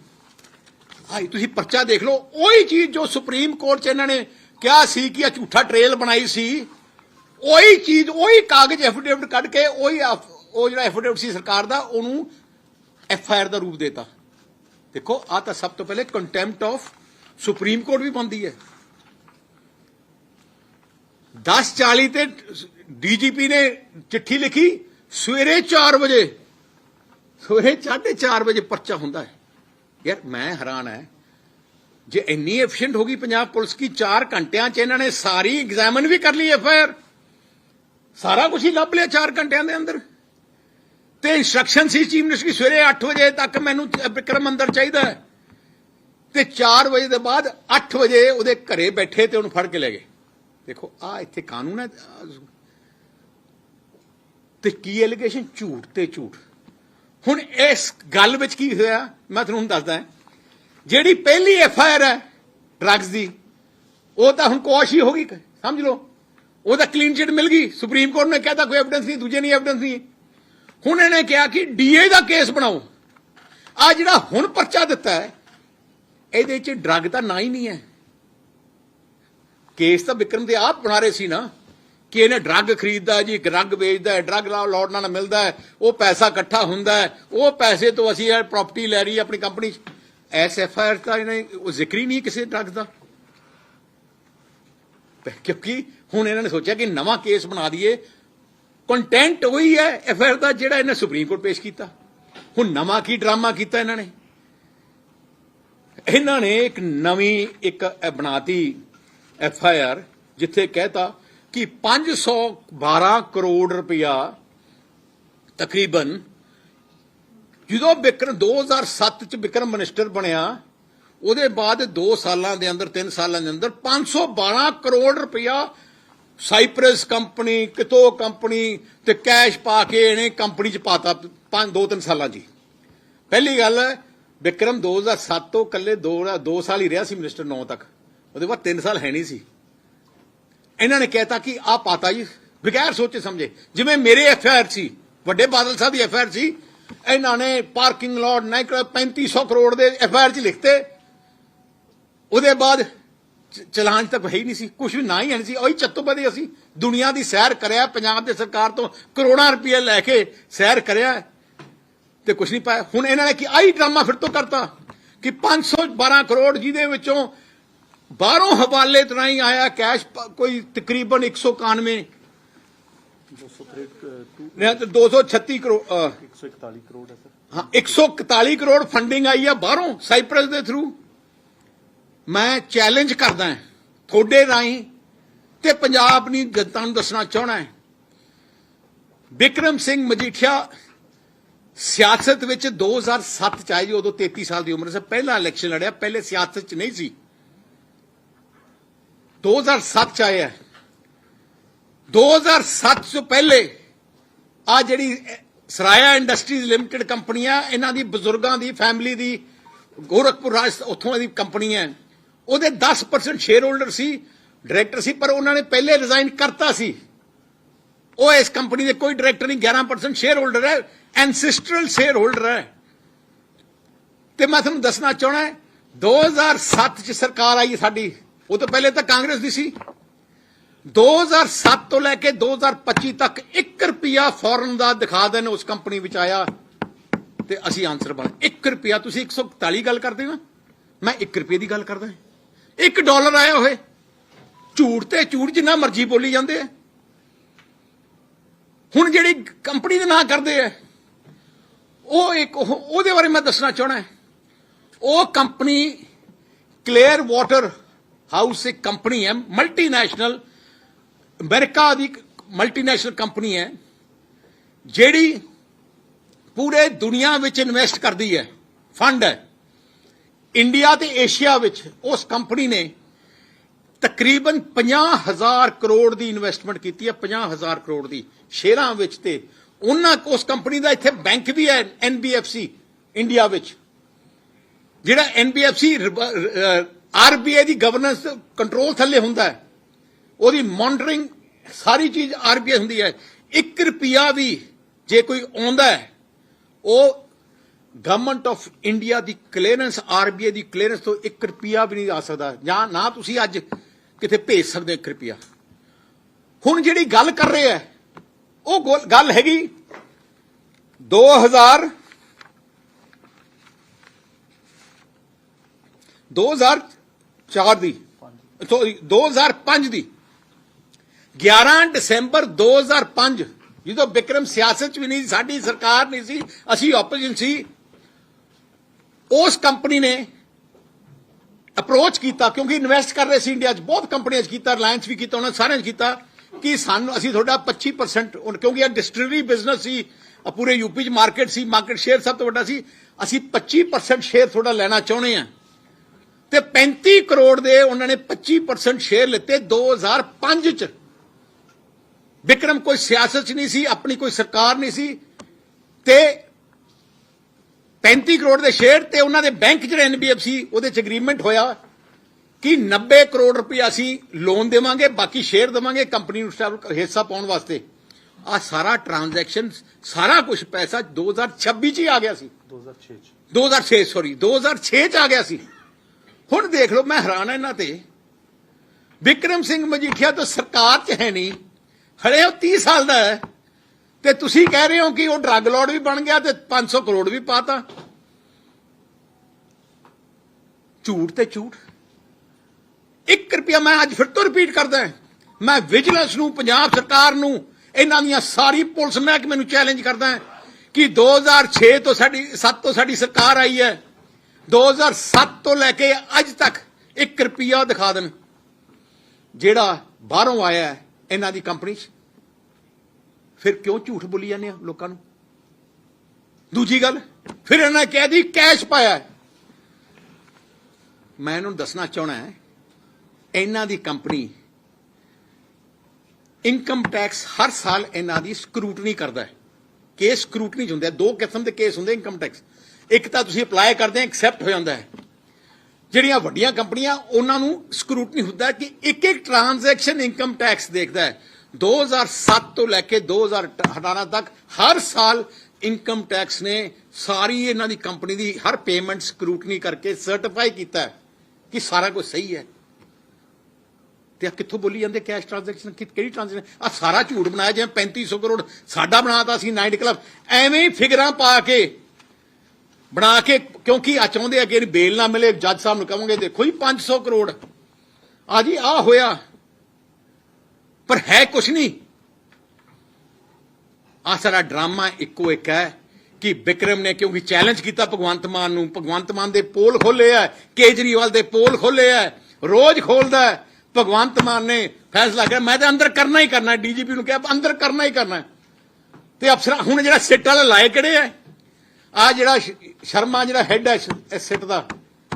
ਭਾਈ, ਤੁਸੀਂ ਪਰਚਾ ਦੇਖ ਲਓ, ਉਹੀ ਚੀਜ਼ ਜੋ ਸੁਪਰੀਮ ਕੋਰਟ 'ਚ ਇਹਨਾਂ ਨੇ ਕਿਹਾ ਸੀ ਕਿ ਇਹ ਝੂਠਾ ਟ੍ਰੇਲ ਬਣਾਈ ਸੀ, ਉਹੀ ਚੀਜ਼, ਉਹੀ ਕਾਗਜ਼ ਐਫੀਡੇਵਿਟ ਕੱਢ ਕੇ ਉਹੀ ਉਹ ਜਿਹੜਾ ਐਫੀਡੇਵਿਟ ਸੀ ਸਰਕਾਰ ਦਾ, ਉਹਨੂੰ ਐਫ ਆਈ ਆਰ ਦਾ ਰੂਪ ਦੇਤਾ। ਦੇਖੋ ਆ ਤਾਂ ਸਭ ਤੋਂ ਪਹਿਲੇ ਕੰਟੈਂਪਟ ਆਫ ਸੁਪਰੀਮ ਕੋਰਟ ਵੀ ਬੰਦੀ ਹੈ। 10:40 ਤੇ ਡੀਜੀਪੀ ਨੇ ਚਿੱਠੀ ਲਿਖੀ, ਸਵੇਰੇ 4 ਵਜੇ, ਸਵੇਰੇ 4:30 ਵਜੇ ਪਰਚਾ ਹੁੰਦਾ ਹੈ। ਯਾਰ ਮੈਂ ਹੈਰਾਨ ਹੈ ਜੇ ਇੰਨੀ ਐਫੀਸ਼ੀਐਂਟ ਹੋ ਗਈ ਪੰਜਾਬ ਪੁਲਿਸ ਕੀ 4 ਘੰਟਿਆਂ ਚ ਇਹਨਾਂ ਨੇ ਸਾਰੀ ਐਗਜ਼ਾਮਨ ਵੀ ਕਰ ਲਈ ਐਫ ਆਈ ਆਰ ਸਾਰਾ ਕੁਝ ਹੀ ਲੱਭ ਲਿਆ 4 ਘੰਟਿਆਂ ਦੇ ਅੰਦਰ। ਤੇ ਇਨਸਟਰਕਸ਼ਨ ਸੀ ਚੀਫ ਮਿਨਿਸਟਰ ਦੀ ਸਵੇਰੇ 8 ਵਜੇ ਤੱਕ ਮੈਨੂੰ ਵਿਕਰਮ ਅੰਦਰ ਚਾਹੀਦਾ ਹੈ ਤੇ 4 ਵਜੇ ਦੇ ਬਾਅਦ 8 ਵਜੇ ਉਹਦੇ ਘਰੇ ਬੈਠੇ ਤੇ ਉਹਨੂੰ ਫੜ ਕੇ ਲੈ ਗਏ। ਦੇਖੋ, ਆ ਇੱਥੇ ਕਾਨੂੰਨ ਹੈ ਤੇ ਕੀ ਐਲੀਗੇਸ਼ਨ ਝੂਠ ਤੇ ਝੂਠ। ਹੁਣ ਇਸ ਗੱਲ ਵਿੱਚ ਕੀ ਹੋਇਆ? ਮੈਂ ਤੁਹਾਨੂੰ ਦੱਸਦਾ ਜਿਹੜੀ ਪਹਿਲੀ ਐਫ ਆਈ ਆਰ ਹੈ ਡਰੱਗਸ ਦੀ, ਉਹ ਤਾਂ ਹੁਣ ਕੋਸ਼ ਹੀ ਹੋ ਗਈ ਸਮਝ ਲਓ। ਉਹਦਾ ਕਲੀਨ ਚਿਟ ਮਿਲ ਗਈ, ਸੁਪਰੀਮ ਕੋਰਟ ਨੇ ਕਹਿਤਾ ਕੋਈ ਐਵੀਡੈਂਸ ਨਹੀਂ, ਦੂਜੇ ਨਹੀਂ ਐਵੀਡੈਂਸ ਨਹੀਂ। ਹੁਣ ਇਹਨੇ ਕਿਹਾ ਕਿ ਡੀਏ ਦਾ ਕੇਸ ਬਣਾਓ। ਆ ਜਿਹੜਾ ਹੁਣ ਪਰਚਾ ਦਿੱਤਾ ਹੈ, ਇਹਦੇ ਚ ਡਰੱਗ ਤਾਂ ਨਾ ਹੀ ਨਹੀਂ ਹੈ। ਕੇਸ ਤਾਂ ਵਿਕਰਮ ਦੇ ਆਪ ਬਣਾ ਰਹੇ ਸੀ ਨਾ। ਕਿ ਇਹਨੇ ਡਰੱਗ ਖਰੀਦਦਾ ਜੀ ਡਰੱਗ ਵੇਚਦਾ ਹੈ, ਡਰੱਗ ਲਾਉਡ ਨਾਲ ਮਿਲਦਾ ਹੈ, ਉਹ ਪੈਸਾ ਇਕੱਠਾ ਹੁੰਦਾ ਹੈ। ਉਹ ਪੈਸੇ ਤੋਂ ਅਸੀਂ ਇਹ ਪ੍ਰਾਪਰਟੀ ਲੈ ਰਹੀ ਆਪਣੀ ਕੰਪਨੀ ਚ। ਐਸ ਐਫ ਆਈ ਆਰ ਦਾ ਇਹਨੇ ਉਹ ਜ਼ਿਕਰ ਹੀ ਨਹੀਂ ਕਿਸੇ ਡਰੱਗ ਦਾ। ਕਿਉਂਕਿ ਹੁਣ ਇਹਨਾਂ ਨੇ ਸੋਚਿਆ ਕਿ ਨਵਾਂ ਕੇਸ ਬਣਾ ਦਈਏ। ਕੰਟੈਂਟ ਉਹੀ ਹੈ ਐਫ ਆਈ ਆਰ ਦਾ ਜਿਹੜਾ ਇਹਨੇ ਸੁਪਰੀਮ ਕੋਰਟ ਪੇਸ਼ ਕੀਤਾ। ਹੁਣ ਨਵਾਂ ਕੀ ਡਰਾਮਾ ਕੀਤਾ ਇਹਨਾਂ ਨੇ? ਇਹਨਾਂ ਨੇ ਇੱਕ ਨਵੀਂ ਇੱਕ ਇਹ ਬਣਾਤੀ ਐਫ ਆਈ ਆਰ, ਜਿੱਥੇ ਕਹਿਤਾ ਕਿ 512 ਕਰੋੜ ਰੁਪਇਆ ਤਕਰੀਬਨ ਜਦੋਂ ਵਿਕਰਮ 2007 ਚ ਵਿਕਰਮ ਮਿਨਿਸਟਰ ਬਣਿਆ ਉਹਦੇ ਬਾਅਦ 2 ਸਾਲਾਂ ਦੇ ਅੰਦਰ 3 ਸਾਲਾਂ ਦੇ ਅੰਦਰ 512 ਕਰੋੜ ਰੁਪਇਆ ਸਾਈਪ੍ਰਸ ਕੰਪਨੀ ਕਿਤੋ ਕੰਪਨੀ ਤੇ ਕੈਸ਼ ਪਾ ਕੇ ਇਹਨੇ ਕੰਪਨੀ ਚ ਪਾਤਾ 5 2 3 ਸਾਲਾਂ ਜੀ ਪਹਿਲੀ ਗੱਲ ਹੈ, ਵਿਕਰਮ 2007 ਤੋਂ ਕੱਲੇ 2 2 ਸਾਲ ਹੀ ਰਿਹਾ ਸੀ ਮਿਨਿਸਟਰ 9 ਤੱਕ। ਉਹਦੇ ਬਾਅਦ 3 ਸਾਲ ਹੈ ਨਹੀਂ ਸੀ। ਇਹਨਾਂ ਨੇ ਕਹਿਤਾ ਕਿ ਆ ਪਾਤਾ ਜੀ, ਬਗੈਰ ਸੋਚੇ ਸਮਝੇ। ਜਿਵੇਂ ਮੇਰੇ ਐਫ ਆਈ ਆਰ ਸੀ, ਵੱਡੇ ਬਾਦਲ ਸਾਹਿਬ ਦੀ ਐਫਆਈਆਰ ਸੀ, ਇਹਨਾਂ ਨੇ ਪਾਰਕਿੰਗ ਲੋਟ ਨਹੀਂ 3500 ਕਰੋੜ ਦੇ ਐਫਆਈਆਰ 'ਚ ਲਿਖਤੇ। ਉਹਦੇ ਬਾਅਦ ਚ- ਚਲਾਨ ਤੱਕ ਹੈ ਹੀ ਨਹੀਂ ਸੀ ਕੁਝ ਵੀ ਨਾ ਹੀ ਹੈ ਨਹੀਂ ਸੀ। ਉਹੀ ਚੱਤੋਬਦੀ ਅਸੀਂ ਦੁਨੀਆ ਦੀ ਸੈਰ ਕਰਿਆ, ਪੰਜਾਬ ਦੇ ਸਰਕਾਰ ਤੋਂ ਕਰੋੜਾਂ ਰੁਪਏ ਲੈ ਕੇ ਸੈਰ ਕਰਿਆ ਤੇ ਕੁਝ ਨਹੀਂ ਪਾਇਆ। ਹੁਣ ਇਹਨਾਂ ਨੇ ਕੀ ਆਈ ਡਰਾਮਾ ਫਿਰ ਤੋਂ ਕਰਤਾ ਕਿ 512 ਕਰੋੜ ਜਿਹਦੇ ਵਿੱਚੋਂ ਬਾਹਰੋਂ ਹਵਾਲੇ ਤੋਂ ਨਹੀਂ ਆਇਆ ਕੈਸ਼ ਕੋਈ ਤਕਰੀਬਨ 191 ਨਹੀਂ ਤੇ 236 ਕਰੋੜ ਅ, 141 ਕਰੋੜ ਹੈ ਸਰ। ਹਾਂ 141 ਕਰੋੜ ਫੰਡਿੰਗ ਆਈ ਆ ਬਾਹਰੋਂ ਸਾਈਪ੍ਰਸ ਦੇ ਥਰੂ ਮੈਂ ਚੈਲੰਜ ਕਰਦਾ ਹਾਂ ਤੁਹਾਡੇ ਰਾਹੀਂ ਤੇ ਪੰਜਾਬ ਦੀ ਜਨਤਾ ਨੂੰ ਦੱਸਣਾ ਚਾਹਣਾ ਹੈ। ਵਿਕਰਮ ਸਿੰਘ ਮਜੀਠੀਆ ਸਿਆਸਤ ਵਿੱਚ 2007 ਚ ਆਏ ਜੀ ਉਦੋਂ 33 ਸਾਲ ਦੀ ਉਮਰ ਸੀ। ਪਹਿਲਾ ਇਲੈਕਸ਼ਨ ਲੜਿਆ ਪਹਿਲੇ ਸਿਆਸਤ ਚ ਨਹੀਂ ਸੀ। 2007 ਚ ਆਇਆ 2007 ਤੋਂ ਪਹਿਲੇ ਆ ਜਿਹੜੀ ਸਰਾਇਆ ਇੰਡਸਟਰੀਜ਼ ਲਿਮਟਿਡ ਕੰਪਨੀ ਆ ਇਹਨਾਂ ਦੀ ਬਜ਼ੁਰਗਾਂ ਦੀ ਫੈਮਿਲੀ ਦੀ ਗੋਰਖਪੁਰ ਰਾਜ ਉੱਥੋਂ ਦੀ ਕੰਪਨੀ ਹੈ ਉਹਦੇ 10% ਸ਼ੇਅਰ ਹੋਲਡਰ ਸੀ ਡਾਇਰੈਕਟਰ ਸੀ ਪਰ ਉਹਨਾਂ ਨੇ ਪਹਿਲੇ ਰਿਜ਼ਾਈਨ ਕਰਤਾ ਸੀ ਉਹ ਇਸ ਕੰਪਨੀ ਦੇ ਕੋਈ ਡਾਇਰੈਕਟਰ ਨਹੀਂ 11% ਸ਼ੇਅਰ ਹੋਲਡਰ ਹੈ ਐਂਸਿਸਟਰਲ ਸ਼ੇਅਰ ਹੋਲਡਰ ਹੈ ਤੇ ਮੈਂ ਤੁਹਾਨੂੰ ਦੱਸਣਾ ਚਾਹਣਾ 2007 ਚ ਸਰਕਾਰ ਆਈ ਸਾਡੀ ਉਹ ਤਾਂ ਪਹਿਲੇ ਤਾਂ ਕਾਂਗਰਸ ਦੀ ਸੀ। 2007 ਤੋਂ ਲੈ ਕੇ 2025 ਤੱਕ 1 ਰੁਪਿਆ ਫੋਰਨ ਦਾ ਦਿਖਾ ਦੇਣ ਉਸ ਕੰਪਨੀ ਵਿੱਚ ਆਇਆ। ਤੇ ਅਸੀਂ ਆਨਸਰ ਬਣ 1 ਰੁਪਿਆ ਤੁਸੀਂ 141 ਗੱਲ ਕਰਦੇ ਹੋ ਮੈਂ 1 ਰੁਪਏ ਦੀ ਗੱਲ ਕਰਦਾ। 1 ਡਾਲਰ ਆਇਆ ਹੋਏ ਝੂਠ ਤੇ ਝੂਠ ਜਿੰਨਾ ਮਰਜ਼ੀ ਬੋਲੀ ਜਾਂਦੇ ਆ। ਹੁਣ ਜਿਹੜੀ ਕੰਪਨੀ ਦੇ ਨਾਂ ਕਰਦੇ ਆ, ਉਹ ਇੱਕ ਉਹ- ਉਹਦੇ ਬਾਰੇ ਮੈਂ ਦੱਸਣਾ ਚਾਹਣਾ ਉਹ ਕੰਪਨੀ ਕਲੀਅਰ ਵਾਟਰ ਹਾਊਸ ਇੱਕ ਕੰਪਨੀ ਹੈ ਮਲਟੀਨੈਸ਼ਨਲ ਅਮਰੀਕਾ ਦੀ ਮਲਟੀਨੈਸ਼ਨਲ ਕੰਪਨੀ ਹੈ, ਜਿਹੜੀ ਪੂਰੇ ਦੁਨੀਆ ਵਿੱਚ ਇਨਵੈਸਟ ਕਰਦੀ ਹੈ ਫੰਡ ਹੈ। ਇੰਡੀਆ ਤੇ ਏਸ਼ੀਆ ਵਿੱਚ ਉਸ ਕੰਪਨੀ ਨੇ ਤਕਰੀਬਨ 50000 ਕਰੋੜ ਦੀ ਇਨਵੈਸਟਮੈਂਟ ਕੀਤੀ ਹੈ 50000 ਕਰੋੜ ਦੀ। ਸ਼ੇਅਰਾਂ ਵਿੱਚ ਤੇ ਉਹਨਾਂ ਉਸ ਕੰਪਨੀ ਦਾ ਇੱਥੇ ਬੈਂਕ ਵੀ ਹੈ ਐਨਬੀਐਫਸੀ ਇੰਡੀਆ ਵਿੱਚ, ਜਿਹੜਾ ਐਨਬੀਐਫਸੀ ਆਰਬੀਆਈ ਦੀ ਗਵਰਨੈਂਸ ਕੰਟਰੋਲ ਥੱਲੇ ਹੁੰਦਾ ਹੈ। ਉਹਦੀ ਮੋਨਿਟਰਿੰਗ ਸਾਰੀ ਚੀਜ਼ ਆਰਬੀਆਈ ਹੁੰਦੀ ਹੈ। 1 ਰੁਪਿਆ ਵੀ ਜੇ ਕੋਈ ਆਉਂਦਾ ਹੈ, ਉਹ ਗਵਰਨਮੈਂਟ ਆਫ ਇੰਡੀਆ ਦੀ ਕਲੀਅਰੈਂਸ ਆਰਬੀਆਈ ਦੀ ਕਲੀਅਰੈਂਸ ਤੋਂ 1 ਰੁਪਿਆ ਵੀ ਨਹੀਂ ਆ ਸਕਦਾ। ਜਾਂ ਨਾ ਤੁਸੀਂ ਅੱਜ ਕਿਤੇ ਭੇਜ ਸਕਦੇ 1 ਰੁਪਿਆ ਹੁਣ ਜਿਹੜੀ ਗੱਲ ਕਰ ਰਹੇ ਹੈ, ਉਹ ਗੱਲ ਹੈਗੀ 2000 2004 ਦੀ। ਸੌਰੀ 2005 ਦੀ। 11 ਦਸੰਬਰ 2005 ਜਦੋਂ ਵਿਕਰਮ ਸਿਆਸਤ ਚ ਵੀ ਨਹੀਂ ਸੀ, ਸਾਡੀ ਸਰਕਾਰ ਨਹੀਂ ਸੀ ਅਸੀਂ ਆਪੋਜੀਸ਼ਨ ਸੀ ਉਸ ਕੰਪਨੀ ਨੇ ਅਪਰੋਚ ਕੀਤਾ ਕਿਉਂਕਿ ਇਨਵੈਸਟ ਕਰ ਰਹੇ ਸੀ ਇੰਡੀਆ 'ਚ ਬਹੁਤ ਕੰਪਨੀਆਂ 'ਚ ਕੀਤਾ ਰਿਲਾਇੰਸ ਵੀ ਕੀਤਾ ਉਹਨਾਂ ਸਾਰਿਆਂ 'ਚ ਕੀਤਾ ਕਿ ਸਾਨੂੰ ਅਸੀਂ ਤੁਹਾਡਾ 25% ਕਿਉਂਕਿ ਇਹ ਡਿਸਟਿਲਰੀ ਬਿਜ਼ਨਸ ਸੀ ਪੂਰੇ ਯੂਪੀ 'ਚ ਮਾਰਕੀਟ ਸੀ ਮਾਰਕੀਟ ਸ਼ੇਅਰ ਸਭ ਤੋਂ ਵੱਡਾ ਸੀ ਅਸੀਂ 25% ਸ਼ੇਅਰ ਤੁਹਾਡਾ ਲੈਣਾ ਚਾਹੁੰਦੇ ਆ ਤੇ 35 ਕਰੋੜ ਦੇ ਉਹਨਾਂ ਨੇ 25% ਸ਼ੇਅਰ ਲਿੱਤੇ 2005 ਚ। ਵਿਕਰਮ ਕੋਈ ਸਿਆਸਤ ਚ ਨਹੀਂ ਸੀ ਆਪਣੀ ਕੋਈ ਸਰਕਾਰ ਨਹੀਂ ਸੀ। ਤੇ 35 ਕਰੋੜ ਦੇ ਸ਼ੇਅਰ ਤੇ ਉਹਨਾਂ ਦੇ ਬੈਂਕ ਜਿਹੜੇ ਐਨਬੀਐਫਸੀ ਉਹਦੇ ਚ ਐਗਰੀਮੈਂਟ ਹੋਇਆ ਕਿ 90 ਕਰੋੜ ਰੁਪਏ ਅਸੀਂ ਲੋਨ ਦੇਵਾਂਗੇ ਬਾਕੀ ਸ਼ੇਅਰ ਦੇਵਾਂਗੇ ਕੰਪਨੀ ਨੂੰ ਹਿੱਸਾ ਪਾਉਣ ਵਾਸਤੇ। ਆ ਸਾਰਾ ਟ੍ਰਾਂਜੈਕਸ਼ਨ ਸਾਰਾ ਕੁਝ ਪੈਸਾ 2026 ਚ ਹੀ ਆ ਗਿਆ ਸੀ। 2006 ਚ। 2006 ਸੌਰੀ 2006 ਚ ਆ ਗਿਆ ਸੀ। ਹੁਣ ਦੇਖ ਲਓ, ਮੈਂ ਹੈਰਾਨ ਹਾਂ ਇਹਨਾਂ ਤੇ। ਵਿਕਰਮ ਸਿੰਘ ਮਜੀਠੀਆ ਤਾਂ ਸਰਕਾਰ ਚ ਹੈ ਨਹੀਂ। ਹਲੇ ਉਹ 30 ਸਾਲ ਦਾ ਹੈ। ਤੇ ਤੁਸੀਂ ਕਹਿ ਰਹੇ ਹੋ ਕਿ ਉਹ ਡਰੱਗ ਲਾਰਡ ਵੀ ਬਣ ਗਿਆ ਤੇ 500 ਕਰੋੜ ਵੀ ਪਾਤਾ। ਝੂਠ ਤੇ ਝੂਠ। 1 ਰੁਪਿਆ ਮੈਂ ਅੱਜ ਫਿਰ ਤੋਂ ਰਿਪੀਟ ਕਰਦਾ ਮੈਂ ਵਿਜੀਲੈਂਸ ਨੂੰ, ਪੰਜਾਬ ਸਰਕਾਰ ਨੂੰ, ਇਹਨਾਂ ਦੀਆਂ ਸਾਰੀ ਪੁਲਿਸ ਮਹਿਕਮੇ ਨੂੰ ਚੈਲੰਜ ਕਰਦਾ ਕਿ 2006 ਤੋਂ ਸਾਡੀ 7 ਤੋਂ ਸਾਡੀ ਸਰਕਾਰ ਆਈ ਹੈ। 2007 ਤੋਂ ਲੈ ਕੇ ਅੱਜ ਤੱਕ 1 ਰੁਪਿਆ ਦਿਖਾ ਦੇਣ। ਜਿਹੜਾ ਬਾਹਰੋਂ ਆਇਆ ਇਹਨਾਂ ਦੀ ਕੰਪਨੀ 'ਚ। ਫਿਰ ਕਿਉਂ ਝੂਠ ਬੋਲੀ ਜਾਂਦੇ ਆ ਲੋਕਾਂ ਨੂੰ? ਦੂਜੀ ਗੱਲ, ਫਿਰ ਇਹਨਾਂ ਨੇ ਕਹਿ ਦੀ ਕੈਸ਼ ਪਾਇਆ ਹੈ। ਮੈਂ ਇਹਨੂੰ ਦੱਸਣਾ ਚਾਹਣਾ ਹੈ, ਇਹਨਾਂ ਦੀ ਕੰਪਨੀ ਇਨਕਮ ਟੈਕਸ ਹਰ ਸਾਲ ਇਹਨਾਂ ਦੀ ਸਕਰੂਟਨੀ ਕਰਦਾ ਹੈ। ਕੇਸ ਸਕਰੂਟਨੀ 'ਚ ਹੁੰਦੇ ਦੋ ਕਿਸਮ ਦੇ ਕੇਸ ਹੁੰਦੇ ਇਨਕਮ ਟੈਕਸ ਇੱਕ ਤਾਂ ਤੁਸੀਂ ਅਪਲਾਈ ਕਰਦੇ ਆ ਐਕਸੈਪਟ ਹੋ ਜਾਂਦਾ ਹੈ। ਜਿਹੜੀਆਂ ਵੱਡੀਆਂ ਕੰਪਨੀਆਂ, ਉਹਨਾਂ ਨੂੰ ਸਕਰੂਟਨੀ ਹੁੰਦਾ ਕਿ ਇੱਕ ਇੱਕ ਟ੍ਰਾਂਜੈਕਸ਼ਨ ਇਨਕਮ ਟੈਕਸ ਦੇਖਦਾ ਹੈ। 2007 ਤੋਂ ਲੈ ਕੇ 2018 ਤੱਕ ਹਰ ਸਾਲ ਇਨਕਮ ਟੈਕਸ ਨੇ ਸਾਰੀ ਇਹਨਾਂ ਦੀ ਕੰਪਨੀ ਦੀ ਹਰ ਪੇਮੈਂਟ ਸਕਰੂਟਨੀ ਕਰਕੇ ਸਰਟੀਫਾਈ ਕੀਤਾ ਕਿ ਸਾਰਾ ਕੁਝ ਸਹੀ ਹੈ। ਤੇ ਆ ਕਿੱਥੋਂ ਬੋਲੀ ਜਾਂਦੇ ਕੈਸ਼ ਟ੍ਰਾਂਜੈਕਸ਼ਨ ਕਿਹੜੀ ਟ੍ਰਾਂਜੈਕਸ਼ਨ ਆ ਸਾਰਾ ਝੂਠ ਬਣਾਇਆ, ਜਿਵੇਂ 3500 ਕਰੋੜ ਸਾਡਾ ਬਣਾਤਾ ਸੀ ਨਾਈਟ ਕਲੱਬ ਐਵੇਂ ਹੀ ਫਿਗਰਾਂ ਪਾ ਕੇ ਬਣਾ ਕੇ, ਕਿਉਂਕਿ ਆ ਚਾਹੁੰਦੇ ਆ ਕਿ ਇਹਨੂੰ ਬੇਲ ਨਾ ਮਿਲੇ, ਜੱਜ ਸਾਹਿਬ ਨੂੰ ਕਹਾਂਗੇ, ਦੇਖੋ ਜੀ 500 ਕਰੋੜ। ਆ ਜੀ, ਆ ਹੋਇਆ। ਪਰ ਹੈ ਕੁਛ ਨਹੀਂ। ਆ ਸਾਰਾ ਡਰਾਮਾ ਇੱਕੋ ਇੱਕ ਹੈ ਕਿ ਵਿਕਰਮ ਨੇ ਕਿਉਂਕਿ ਚੈਲੰਜ ਕੀਤਾ ਭਗਵੰਤ ਮਾਨ ਨੂੰ, ਭਗਵੰਤ ਮਾਨ ਦੇ ਪੋਲ ਖੋਲੇ ਆ, ਕੇਜਰੀਵਾਲ ਦੇ ਪੋਲ ਖੋਲੇ ਆ, ਰੋਜ਼ ਖੋਲਦਾ ਭਗਵੰਤ ਮਾਨ ਨੇ ਫੈਸਲਾ ਕਰਿਆ, ਮੈਂ ਤਾਂ ਅੰਦਰ ਕਰਨਾ ਹੀ ਕਰਨਾ ਡੀਜੀਪੀ ਨੂੰ ਕਿਹਾ, ਅੰਦਰ ਕਰਨਾ ਹੀ ਕਰਨਾ ਹੈ। ਤੇ ਅਫਸਰ, ਹੁਣ ਜਿਹੜਾ ਸਿੱਟ ਵਾਲਾ ਲਾਏ ਕਿਹੜੇ ਆ? ਆ ਜਿਹੜਾ ਸ਼ਰਮਾ ਜਿਹੜਾ ਹੈੱਡ ਹੈ ਸ਼- ਇਸ ਦਾ,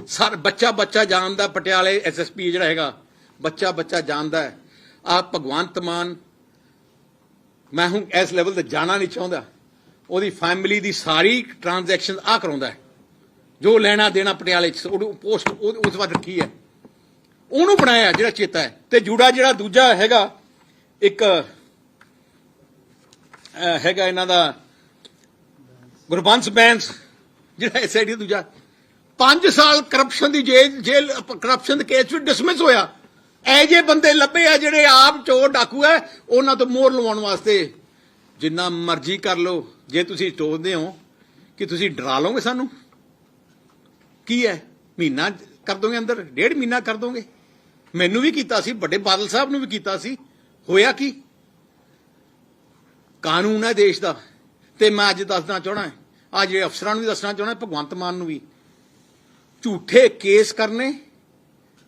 ਸਰ, ਬੱਚਾ ਬੱਚਾ ਜਾਣਦਾ, ਪਟਿਆਲੇ ਐਸਐਸਪੀ ਜਿਹੜਾ ਹੈਗਾ, ਬੱਚਾ ਬੱਚਾ ਜਾਣਦਾ ਹੈ। ਆ ਭਗਵੰਤ ਮਾਨ, ਮੈਂ ਹੁਣ ਇਸ ਲੈਵਲ ਤੇ ਜਾਣਾ ਨਹੀਂ ਚਾਹੁੰਦਾ। ਉਹਦੀ ਫੈਮਿਲੀ ਦੀ ਸਾਰੀ ਟ੍ਰਾਂਜੈਕਸ਼ਨ ਆ ਕਰਾਉਂਦਾ ਹੈ। ਜੋ ਲੈਣਾ ਦੇਣਾ ਪਟਿਆਲੇ ਚ, ਉਹਨੂੰ ਪੋਸਟ ਉਹ- ਉਸ ਵਾਰ ਰੱਖੀ ਹੈ। ਉਹਨੂੰ ਬਣਾਇਆ ਜਿਹੜਾ ਚੇਤਾ ਹੈ। ਤੇ ਜੂੜਾ ਜਿਹੜਾ ਦੂਜਾ ਹੈਗਾ, ਇੱਕ ਹੈਗਾ ਇਹਨਾਂ ਦਾ ਗੁਰਬੰਸ ਬੈਂਸ, ਜਿਹੜਾ ਐਸਆਈਡੀ ਦੂਜਾ 5 ਸਾਲ ਕਰਪਸ਼ਨ ਦੀ ਜੇਲ੍ਹ ਜੇਲ੍ਹ ਕਰਪਸ਼ਨ ਦੇ ਕੇਸ ਵਿੱਚ ਡਿਸਮਿਸ ਹੋਇਆ। ਐ ਜੇ ਬੰਦੇ ਲੱਭੇ ਆ ਜਿਹੜੇ ਆਪ ਚੋਰ ਡਾਕੂ ਐ ਉਹਨਾਂ ਤੋਂ ਮੋਹਰ ਲਵਾਉਣ ਵਾਸਤੇ। ਜਿੰਨਾ ਮਰਜ਼ੀ ਕਰ ਲਓ, ਜੇ ਤੁਸੀਂ ਟੋਕਦੇ ਹੋ ਕਿ ਤੁਸੀਂ ਡਰਾ ਲਓਗੇ ਸਾਨੂੰ, ਕੀ ਹੈ? ਮਹੀਨਾ ਕਰ ਦੋਗੇ ਅੰਦਰ? ਡੇਢ ਮਹੀਨਾ ਕਰ ਦੋਗੇ? ਮੈਨੂੰ ਵੀ ਕੀਤਾ ਸੀ, ਵੱਡੇ ਬਾਦਲ ਸਾਹਿਬ ਨੂੰ ਵੀ ਕੀਤਾ ਸੀ। ਹੋਇਆ ਕੀ? ਕਾਨੂੰਨ ਹੈ ਦੇਸ਼ ਦਾ। ਤੇ ਮੈਂ ਅੱਜ ਦੱਸਣਾ ਚਾਹਣਾ ਆ ਜਿਹੜੇ ਅਫਸਰਾਂ ਨੂੰ ਵੀ ਦੱਸਣਾ ਚਾਹਣਾ ਭਗਵੰਤ ਮਾਨ ਨੂੰ ਵੀ। ਝੂਠੇ ਕੇਸ ਕਰਨੇ